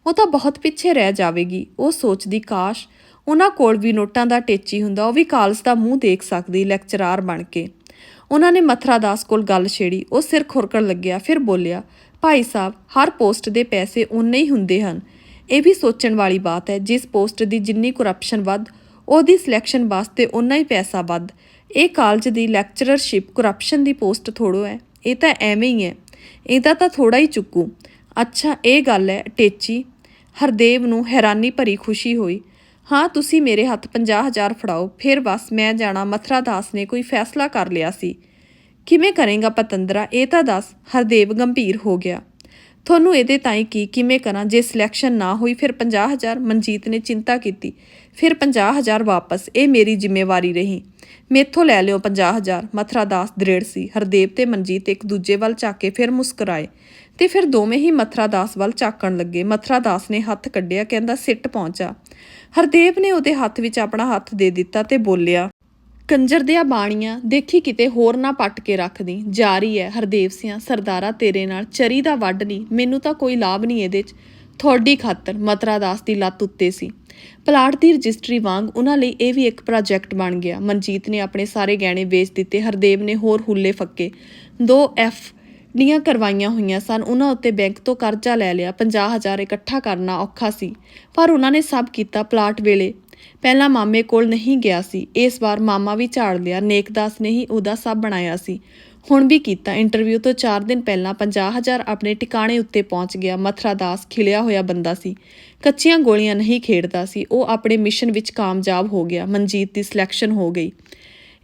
ਉਹ ਤਾਂ ਬਹੁਤ ਪਿੱਛੇ ਰਹਿ ਜਾਵੇਗੀ। ਉਹ ਸੋਚਦੀ, ਕਾਸ਼ ਉਹਨਾਂ ਕੋਲ ਵੀ ਨੋਟਾਂ ਦਾ ਟੇਚੀ ਹੁੰਦਾ, ਉਹ ਵੀ ਕਾਲਜ ਦਾ ਮੂੰਹ ਦੇਖ ਸਕਦੀ, ਲੈਕਚਰਾਰ ਬਣ ਕੇ। ਉਹਨਾਂ ਨੇ ਮਥਰਾ ਦਾਸ ਕੋਲ ਗੱਲ ਛੇੜੀ। ਉਹ ਸਿਰ ਖੁਰਕਣ ਲੱਗਿਆ, ਫਿਰ ਬੋਲਿਆ, ਭਾਈ ਸਾਹਿਬ, ਹਰ ਪੋਸਟ ਦੇ ਪੈਸੇ ਉਨੇ ਹੀ ਹੁੰਦੇ ਹਨ। ਇਹ ਵੀ ਸੋਚਣ ਵਾਲੀ ਬਾਤ ਹੈ, ਜਿਸ ਪੋਸਟ ਦੀ ਜਿੰਨੀ ਕਰਪਸ਼ਨ ਵੱਧ ਉਹਦੀ ਸਿਲੈਕਸ਼ਨ ਵਾਸਤੇ ਉਨਾ ਹੀ ਪੈਸਾ ਵੱਧ। ਇਹ ਕਾਲਜ ਦੀ ਲੈਕਚਰਰਸ਼ਿਪ ਕਰਪਸ਼ਨ ਦੀ ਪੋਸਟ ਥੋੜੋ ਹੈ। ਇਹ ਤਾਂ ਐਵੇਂ ਹੀ ਹੈ। ਇਹਦਾ ਤਾਂ ਥੋੜਾ ਹੀ ਚੁੱਕੂ। ਅੱਛਾ, ਇਹ ਗੱਲ ਹੈ, ਟੇਚੀ। ਹਰਦੇਵ ਨੂੰ ਹੈਰਾਨੀ ਭਰੀ ਖੁਸ਼ੀ ਹੋਈ। ਹਾਂ, ਤੁਸੀਂ ਮੇਰੇ ਹੱਥ 50000 ਫੜਾਓ, ਫਿਰ ਬਸ ਮੈਂ ਜਾਣਾ। ਮਥਰਾ ਦਾਸ ਨੇ ਕੋਈ ਫੈਸਲਾ ਕਰ ਲਿਆ ਸੀ। ਕਿਵੇਂ ਕਰੇਗਾ ਪਤੰਦਰਾ? ਇਹ ਤਾਂ ਦੱਸ, ਹਰਦੇਵ ਗੰਭੀਰ ਹੋ ਗਿਆ। ਤੁਹਾਨੂੰ ਇਹਦੇ ਤਾਈਂ ਕੀ ਕਿਵੇਂ ਕਰਾਂ? ਜੇ ਸਿਲੈਕਸ਼ਨ ਨਾ ਹੋਈ, ਫਿਰ 50000 ਮਨਜੀਤ ਨੇ ਚਿੰਤਾ ਕੀਤੀ। ਫਿਰ 50000 ਵਾਪਸ। ਇਹ ਮੇਰੀ ਜ਼ਿੰਮੇਵਾਰੀ ਰਹੀ। ਮੇਥੋਂ ਲੈ ਲਿਓ 50000 ਮਥਰਾ ਦਾਸ ਦ੍ਰਿੜ ਸੀ। ਹਰਦੇਵ ਤੇ ਮਨਜੀਤ ਇੱਕ ਦੂਜੇ ਵੱਲ ਝਾਕੇ ਫਿਰ ਮੁਸਕਰਾਏ। ਤੇ ਫਿਰ ਦੋਵੇਂ ਹੀ ਮਥਰਾ ਦਾਸ ਵੱਲ ਝਾਕਣ ਲੱਗੇ। ਮਥਰਾ ਦਾਸ ਨੇ ਹੱਥ ਕੱਢਿਆ, ਕਹਿੰਦਾ, ਸਿੱਟ ਪਹੁੰਚਾ। ਹਰਦੇਵ ਨੇ ਉਹਦੇ ਹੱਥ ਵਿੱਚ ਆਪਣਾ ਹੱਥ ਦੇ ਦਿੱਤਾ ਤੇ ਬੋਲਿਆ ਕੰਜਰ ਦਿਆ ਬਾਣੀਆਂ ਦੇਖੀ ਕਿਤੇ ਹੋਰ ਨਾ ਪੱਟ ਕੇ ਰੱਖਦੀ। ਜਾਰੀ ਹੈ ਹਰਦੇਵ ਸਿਆਂ, ਸਰਦਾਰਾ ਤੇਰੇ ਨਾਲ, ਚਰੀ ਦਾ ਵੱਢ ਨਹੀਂ ਮੈਨੂੰ ਤਾਂ ਕੋਈ ਲਾਭ ਨਹੀਂ ਇਹਦੇ 'ਚ। ਥੋੜੀ ਖਾਤਰ ਮਤਰਾ ਦਾਸ ਦੀ ਲੱਤ ਉੱਤੇ ਸੀ। ਪਲਾਟ ਦੀ ਰਜਿਸਟਰੀ ਵਾਂਗ ਉਹਨਾਂ ਲਈ ਇਹ ਵੀ ਇੱਕ ਪ੍ਰੋਜੈਕਟ ਬਣ ਗਿਆ। ਮਨਜੀਤ ਨੇ ਆਪਣੇ ਸਾਰੇ ਗਹਿਣੇ ਵੇਚ ਦਿੱਤੇ, ਹਰਦੇਵ ਨੇ ਹੋਰ ਹੁੱਲੇ ਫੱਕੇ। ਦੋ ਐਫ ਡੀਆਂ ਕਰਵਾਈਆਂ ਹੋਈਆਂ ਸਨ। ਉਹਨਾਂ ਉੱਤੇ ਬੈਂਕ ਤੋਂ ਕਰਜ਼ਾ ਲੈ ਲਿਆ। 50000 ਇਕੱਠਾ ਕਰਨਾ ਔਖਾ ਸੀ। ਪਰ ਉਹਨਾਂ ਨੇ ਸਭ ਕੀਤਾ ਪਲਾਟ ਵੇਲੇ। ਪਹਿਲਾਂ ਮਾਮੇ ਕੋਲ ਨਹੀਂ ਗਿਆ ਸੀ। ਇਸ ਵਾਰ ਮਾਮਾ ਵੀ ਝਾੜ ਲਿਆ। ਨੇਕਦਾਸ ਨੇ ਹੀ ਉਹਦਾ ਸਭ ਬਣਾਇਆ ਸੀ। ਹੁਣ ਵੀ ਕੀਤਾ। ਇੰਟਰਵਿਊ ਤੋਂ 4 ਦਿਨ ਪਹਿਲਾਂ 50000 ਆਪਣੇ ਟਿਕਾਣੇ ਉੱਤੇ ਪਹੁੰਚ ਗਿਆ। ਮਥਰਾ ਦਾਸ ਖਿਲਿਆ ਹੋਇਆ ਬੰਦਾ ਸੀ। ਕੱਚੀਆਂ ਗੋਲੀਆਂ ਨਹੀਂ ਖੇਡਦਾ ਸੀ। ਉਹ ਆਪਣੇ ਮਿਸ਼ਨ ਵਿੱਚ ਕਾਮਯਾਬ ਹੋ ਗਿਆ। ਮਨਜੀਤ ਦੀ ਸਿਲੈਕਸ਼ਨ ਹੋ ਗਈ।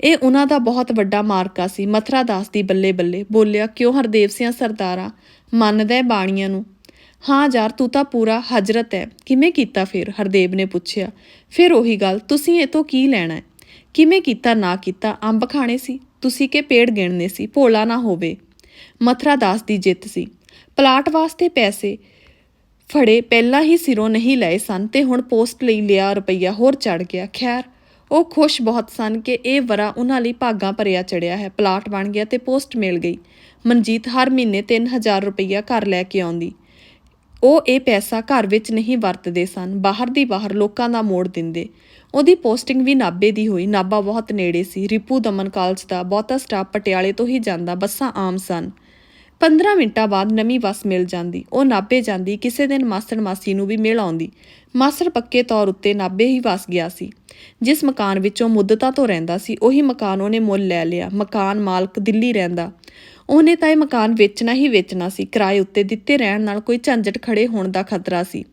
ਇਹ ਉਹਨਾਂ ਦਾ ਬਹੁਤ ਵੱਡਾ ਮਾਰਕਾ ਸੀ। ਮਥਰਾ ਦਾਸ ਦੀ ਬੱਲੇ ਬੱਲੇ ਬੋਲਿਆ, ਕਿਉਂ ਹਰਦੇਵ ਸਿੰਘ ਸਰਦਾਰਾ? ਮੰਨਦਾ ਬਾਣੀਆਂ ਨੂੰ। ਹਾਂ ਯਾਰ, ਤੂੰ ਤਾਂ ਪੂਰਾ ਹਜਰਤ ਹੈ। ਕਿਵੇਂ ਕੀਤਾ ਫਿਰ? ਹਰਦੇਵ ਨੇ ਪੁੱਛਿਆ। ਫਿਰ ਉਹੀ ਗੱਲ, ਤੁਸੀਂ ਇਹ ਤੋਂ ਕੀ ਲੈਣਾ ਹੈ? ਕਿਵੇਂ ਕੀਤਾ, ਨਾ ਕੀਤਾ? ਅੰਬ ਖਾਣੇ ਸੀ। ਤੁਸੀਂ ਕਿ ਪੇੜ ਗਿਣਨੇ ਸੀ? ਭੋਲਾ ਨਾ ਹੋਵੇ। ਮਥਰਾ ਦਾਸ ਦੀ ਜਿੱਤ ਸੀ। ਪਲਾਟ ਵਾਸਤੇ ਪੈਸੇ ਫੜੇ ਪਹਿਲਾਂ ਹੀ ਸਿਰੋਂ ਨਹੀਂ ਲਏ ਸਨ ਤੇ ਹੁਣ ਪੋਸਟ ਲਈ ਲਿਆ ਰੁਪਈਆ ਹੋਰ ਚੜ ਗਿਆ। ਖੈਰ, ਉਹ ਖੁਸ਼ ਬਹੁਤ ਸਨ ਕਿ ਇਹ ਵਰਾ ਉਹਨਾਂ ਲਈ ਭਾਗਾਂ ਭਰਿਆ ਚੜਿਆ ਹੈ। ਪਲਾਟ ਬਣ ਗਿਆ ਤੇ ਪੋਸਟ ਮਿਲ ਗਈ। ਮਨਜੀਤ ਹਰ ਮਹੀਨੇ 3000 ਰੁਪਈਆ ਘਰ ਲੈ ਕੇ ਆਉਂਦੀ। ਉਹ ਇਹ ਪੈਸਾ ਘਰ ਵਿੱਚ ਨਹੀਂ ਵਰਤਦੇ ਸਨ। ਬਾਹਰ ਦੀ ਬਾਹਰ ਲੋਕਾਂ ਦਾ ਮੋੜ ਦਿੰਦੇ। ਉਹਦੀ ਪੋਸਟਿੰਗ ਵੀ ਨਾਬੇ ਦੀ ਹੋਈ। ਨਾਬਾ ਬਹੁਤ ਨੇੜੇ ਸੀ। ਰਿਪੂ ਦਮਨ ਕਾਲਜ ਦਾ ਬਹੁਤਾ ਸਟਾਫ ਪਟਿਆਲੇ ਤੋਂ ਹੀ ਜਾਂਦਾ। ਬੱਸਾਂ ਆਮ ਸਨ। 15 ਮਿੰਟਾਂ ਬਾਅਦ ਨਵੀਂ ਬੱਸ ਮਿਲ ਜਾਂਦੀ। ਉਹ ਨਾਬੇ ਜਾਂਦੀ। ਕਿਸੇ ਦਿਨ ਮਾਸੜ ਮਾਸੀ ਨੂੰ ਵੀ ਮਿਲ ਆਉਂਦੀ। ਮਾਸੜ ਪੱਕੇ ਤੌਰ ਉੱਤੇ ਨਾਬੇ ਹੀ ਵਸ ਗਿਆ ਸੀ। ਜਿਸ ਮਕਾਨ ਵਿੱਚੋਂ ਮੁੱਦਤਾਂ ਤੋਂ ਰਹਿੰਦਾ ਸੀ, ਉਹੀ ਮਕਾਨ ਉਹਨੇ ਮੁੱਲ ਲੈ ਲਿਆ। ਮਕਾਨ ਮਾਲਕ ਦਿੱਲੀ ਰਹਿੰਦਾ। ਉਹਨੇ ਤਾਂ ਇਹ ਮਕਾਨ ਵੇਚਣਾ ਹੀ ਵੇਚਣਾ ਸੀ, ਕਿਰਾਏ ਉੱਤੇ ਦਿੱਤੇ ਰਹਿਣ ਨਾਲ ਕੋਈ ਝੰਜਟ ਖੜੇ ਹੋਣ ਦਾ ਖਤਰਾ ਸੀ।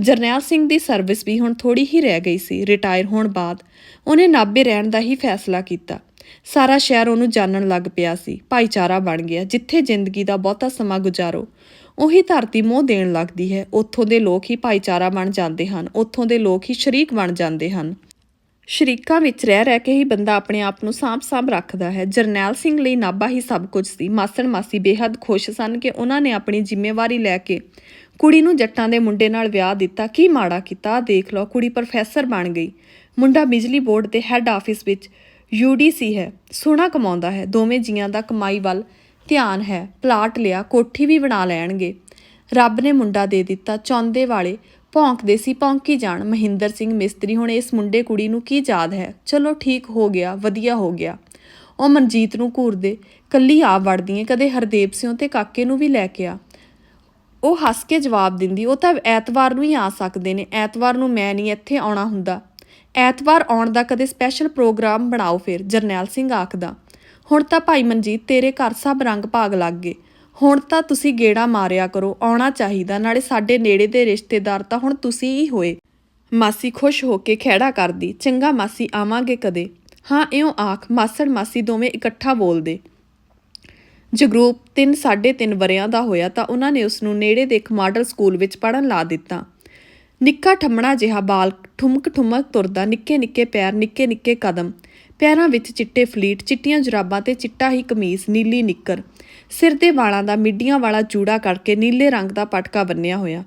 ਜਰਨੈਲ ਸਿੰਘ ਦੀ ਸਰਵਿਸ ਵੀ ਹੁਣ ਥੋੜੀ ਹੀ ਰਹਿ ਗਈ ਸੀ, ਰਿਟਾਇਰ ਹੋਣ ਬਾਅਦ ਉਹਨੇ ਨਾਭੇ ਰਹਿਣ ਦਾ ਹੀ ਫੈਸਲਾ ਕੀਤਾ। ਸਾਰਾ ਸ਼ਹਿਰ ਉਹਨੂੰ ਜਾਣਨ ਲੱਗ ਪਿਆ ਸੀ, ਭਾਈਚਾਰਾ ਬਣ ਗਿਆ, ਜਿੱਥੇ ਜ਼ਿੰਦਗੀ ਦਾ ਬਹੁਤਾ ਸਮਾਂ ਗੁਜ਼ਾਰੋ। ਉਹੀ ਧਰਤੀ ਮੋਹ ਦੇਣ ਲੱਗਦੀ ਹੈ, ਉੱਥੋਂ ਦੇ ਲੋਕ ਹੀ ਭਾਈਚਾਰਾ ਬਣ ਜਾਂਦੇ ਹਨ, ਉੱਥੋਂ ਦੇ ਲੋਕ ਹੀ ਸ਼ਰੀਕ ਬਣ ਜਾਂਦੇ ਹਨ। ਸ਼ਰੀਕਾਂ ਵਿੱਚ ਰਹਿ ਰਹਿ ਕੇ ਹੀ ਬੰਦਾ ਆਪਣੇ ਆਪ ਨੂੰ ਸਾਂਭ-ਸਾਂਭ ਰੱਖਦਾ ਹੈ। ਜਰਨੈਲ ਸਿੰਘ ਲਈ ਨਾਭਾ ਹੀ ਸਭ ਕੁਝ ਸੀ। ਮਾਸਣ ਮਾਸੀ ਬੇਹੱਦ ਖੁਸ਼ ਸਨ ਕਿ ਉਹਨਾਂ ਨੇ ਆਪਣੀ ਜ਼ਿੰਮੇਵਾਰੀ ਲੈ ਕੇ ਕੁੜੀ ਨੂੰ ਜੱਟਾਂ ਦੇ ਮੁੰਡੇ ਨਾਲ ਵਿਆਹ ਦਿੱਤਾ। ਕੀ ਮਾੜਾ ਕੀਤਾ? ਦੇਖ ਲਓ, ਕੁੜੀ ਪ੍ਰੋਫੈਸਰ ਬਣ ਗਈ। ਮੁੰਡਾ ਬਿਜਲੀ ਬੋਰਡ ਦੇ ਹੈੱਡ ਆਫਿਸ ਵਿੱਚ ਯੂਡੀਸੀ ਹੈ। ਸੋਹਣਾ ਕਮਾਉਂਦਾ ਹੈ। ਦੋਵੇਂ ਜੀਆਂ ਦਾ ਕਮਾਈ ਵੱਲ ਧਿਆਨ ਹੈ। ਪਲਾਟ ਲਿਆ, ਕੋਠੀ ਵੀ ਬਣਾ ਲੈਣਗੇ। ਰੱਬ ਨੇ ਮੁੰਡਾ ਦੇ ਦਿੱਤਾ। ਚੌਂਦੇ ਵਾਲੇ ਭੌਂਕਦੇ ਸੀ ਭੌਂਕੀ ਜਾਣ। ਮਹਿੰਦਰ ਸਿੰਘ ਮਿਸਤਰੀ, ਹੁਣ ਇਸ ਮੁੰਡੇ ਕੁੜੀ ਨੂੰ ਕੀ ਯਾਦ ਹੈ? ਚਲੋ ਠੀਕ ਹੋ ਗਿਆ, ਵਧੀਆ ਹੋ ਗਿਆ। ਉਹ ਮਨਜੀਤ ਨੂੰ ਘੂਰਦੇ, ਕੱਲੀ ਆ ਵੜਦੀ ਵੜਦੀਆਂ ਕਦੇ ਹਰਦੇਵ ਸਿੰਘ ਤੇ ਕਾਕੇ ਨੂੰ ਵੀ ਲੈ ਕੇ ਆ। ਉਹ ਹੱਸ ਕੇ ਜਵਾਬ ਦਿੰਦੀ, ਉਹ ਤਾਂ ਐਤਵਾਰ ਨੂੰ ਹੀ ਆ ਸਕਦੇ ਨੇ, ਐਤਵਾਰ ਨੂੰ ਮੈਂ ਨਹੀਂ ਇੱਥੇ ਆਉਣਾ ਹੁੰਦਾ। ਐਤਵਾਰ ਆਉਣ ਦਾ ਕਦੇ ਸਪੈਸ਼ਲ ਪ੍ਰੋਗਰਾਮ ਬਣਾਓ ਫਿਰ, ਜਰਨੈਲ ਸਿੰਘ ਆਖਦਾ। ਹੁਣ ਤਾਂ ਭਾਈ ਮਨਜੀਤ ਤੇਰੇ ਘਰ ਸਭ ਰੰਗ ਭਾਗ ਲੱਗ ਗਏ। ਹੁਣ ਤਾਂ ਤੁਸੀਂ ਗੇੜਾ ਮਾਰਿਆ ਕਰੋ, ਆਉਣਾ ਚਾਹੀਦਾ, ਨਾਲੇ ਸਾਡੇ ਨੇੜੇ ਦੇ ਰਿਸ਼ਤੇਦਾਰ ਤਾਂ ਹੁਣ ਤੁਸੀਂ ਹੀ ਹੋਏ। ਮਾਸੀ ਖੁਸ਼ ਹੋ ਕੇ ਖਹਿੜਾ ਕਰਦੀ, ਚੰਗਾ ਮਾਸੀ ਆਵਾਂਗੇ ਕਦੇ। ਹਾਂ, ਇਉਂ ਆਖ, ਮਾਸੜ ਮਾਸੀ ਦੋਵੇਂ ਇਕੱਠਾ ਬੋਲਦੇ। ਜਗਰੂਪ 3 3.5 ਵਰਿਆਂ ਦਾ ਹੋਇਆ ਤਾਂ ਉਹਨਾਂ ਨੇ ਉਸ ਨੂੰ ਨੇੜੇ ਦੇ ਇੱਕ ਮਾਡਲ ਸਕੂਲ ਵਿੱਚ ਪੜਨ ਲਾ ਦਿੱਤਾ। ਨਿੱਕਾ ਠੰਮਣਾ ਜਿਹਾ ਬਾਲ ਠੁਮਕ ਠੁਮਕ ਤੁਰਦਾ, ਨਿੱਕੇ ਨਿੱਕੇ ਪੈਰ, ਨਿੱਕੇ ਨਿੱਕੇ ਕਦਮ। ਪੈਰਾਂ ਵਿੱਚ ਚਿੱਟੇ ਫਲੀਟ, ਚਿੱਟੀਆਂ ਜੁਰਾਬਾਂ ਤੇ ਚਿੱਟਾ ਹੀ ਕਮੀਜ਼, ਨੀਲੀ ਨਿੱਕਰ। ਸਿਰ ਦੇ ਵਾਲਾਂ ਦਾ ਮਿੱਡੀਆਂ ਵਾਲਾ ਚੂੜਾ ਕਰਕੇ ਨੀਲੇ ਰੰਗ ਦਾ ਪਟਕਾ ਬੰਨਿਆ ਹੋਇਆ।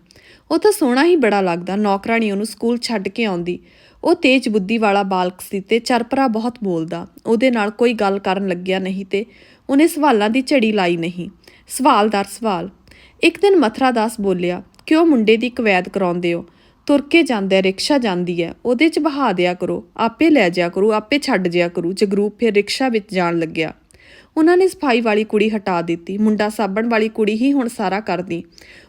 ਉਹ ਤਾਂ ਸੋਹਣਾ ਹੀ ਬੜਾ ਲੱਗਦਾ। ਨੌਕਰਾਣੀ ਉਹਨੂੰ ਸਕੂਲ ਛੱਡ ਕੇ ਆਉਂਦੀ। ਉਹ ਤੇਜ ਬੁੱਧੀ ਵਾਲਾ ਬਾਲਕ ਸੀ ਤੇ ਚਰਪਰਾ ਬਹੁਤ ਬੋਲਦਾ। ਉਹਦੇ ਨਾਲ ਕੋਈ ਗੱਲ ਕਰਨ ਲੱਗਿਆ ਨਹੀਂ ਤੇ ਉਹਨੇ ਸਵਾਲਾਂ ਦੀ ਝੜੀ ਲਾਈ ਨਹੀਂ। ਸਵਾਲ ਦਰ ਸਵਾਲ। ਇੱਕ ਦਿਨ ਮਥਰਾ ਦਾਸ ਬੋਲਿਆ, ਕਿਉਂ ਮੁੰਡੇ ਦੀ ਕਵੈਦ ਕਰਾਉਂਦੇ ਹੋ? ਤੁਰ ਕੇ ਜਾਂਦਾ ਰਿਕਸ਼ਾ ਜਾਂਦੀ ਹੈ। ਉਹਦੇ 'ਚ ਬਹਾ ਦਿਆ ਕਰੋ। ਆਪੇ ਲੈ ਜਿਆ ਕਰੋ, ਆਪੇ ਛੱਡ ਜਿਆ ਕਰੂ। ਜਗਰੂਪ ਫਿਰ ਰਿਕਸ਼ਾ ਵਿੱਚ ਜਾਣ ਲੱਗਿਆ। ਉਹਨਾਂ ਨੇ ਸਫ਼ਾਈ ਵਾਲੀ ਕੁੜੀ ਹਟਾ ਦਿੱਤੀ, ਮੁੰਡਾ ਸਾਬਣ ਵਾਲੀ ਕੁੜੀ ਹੀ ਹੁਣ ਸਾਰਾ ਕਰਦੀ।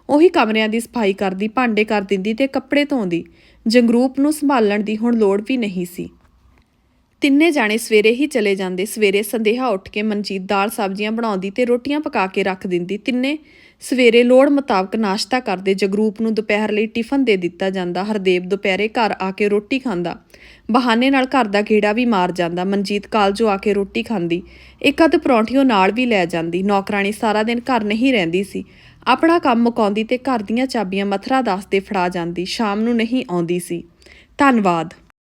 ਉਹੀ ਕਮਰਿਆਂ ਦੀ ਸਫ਼ਾਈ ਕਰਦੀ, ਭਾਂਡੇ ਕਰ ਦਿੰਦੀ ਤੇ ਕੱਪੜੇ ਧੋਂਦੀ। ਜੰਗਰੂਪ ਨੂੰ ਸੰਭਾਲਣ ਦੀ ਹੁਣ ਲੋੜ ਵੀ ਨਹੀਂ ਸੀ। ਤਿੰਨੇ ਜਾਣੇ ਸਵੇਰੇ ਹੀ ਚਲੇ ਜਾਂਦੇ, ਸਵੇਰੇ ਸੰਦੇਹਾ ਉੱਠ ਕੇ ਮਨਜੀਤ ਦਾਲ ਸਬਜ਼ੀਆਂ ਬਣਾਉਂਦੀ ਤੇ ਰੋਟੀਆਂ ਪਕਾ ਕੇ ਰੱਖ ਦਿੰਦੀ। ਤਿੰਨੇ ਸਵੇਰੇ ਲੋੜ ਮੁਤਾਬਕ ਨਾਸ਼ਤਾ ਕਰਦੇ ਜਗਰੂਪ ਨੂੰ ਦੁਪਹਿਰ ਲਈ ਟਿਫਨ ਦੇ ਦਿੱਤਾ ਜਾਂਦਾ। ਹਰਦੇਵ ਦੁਪਹਿਰੇ ਘਰ ਆ ਕੇ ਰੋਟੀ ਖਾਂਦਾ। ਬਹਾਨੇ ਨਾਲ ਘਰ ਦਾ ਗੇੜਾ ਵੀ ਮਾਰ ਜਾਂਦਾ। ਮਨਜੀਤ ਕਾਲਜੋਂ ਆ ਕੇ ਰੋਟੀ ਖਾਂਦੀ। ਇੱਕ ਅੱਧ ਪਰੌਂਠੀਓ ਨਾਲ ਵੀ ਲੈ ਜਾਂਦੀ। ਨੌਕਰਾਣੀ ਸਾਰਾ ਦਿਨ ਘਰ ਨਹੀਂ ਰਹਿੰਦੀ ਸੀ। ਆਪਣਾ ਕੰਮ ਮੁਕਾਉਂਦੀ ਤੇ ਘਰ ਦੀਆਂ ਚਾਬੀਆਂ ਮਥਰਾ ਦਾਸ ਦੇ ਫੜਾ ਜਾਂਦੀ। ਸ਼ਾਮ ਨੂੰ ਨਹੀਂ ਆਉਂਦੀ ਸੀ। ਧੰਨਵਾਦ।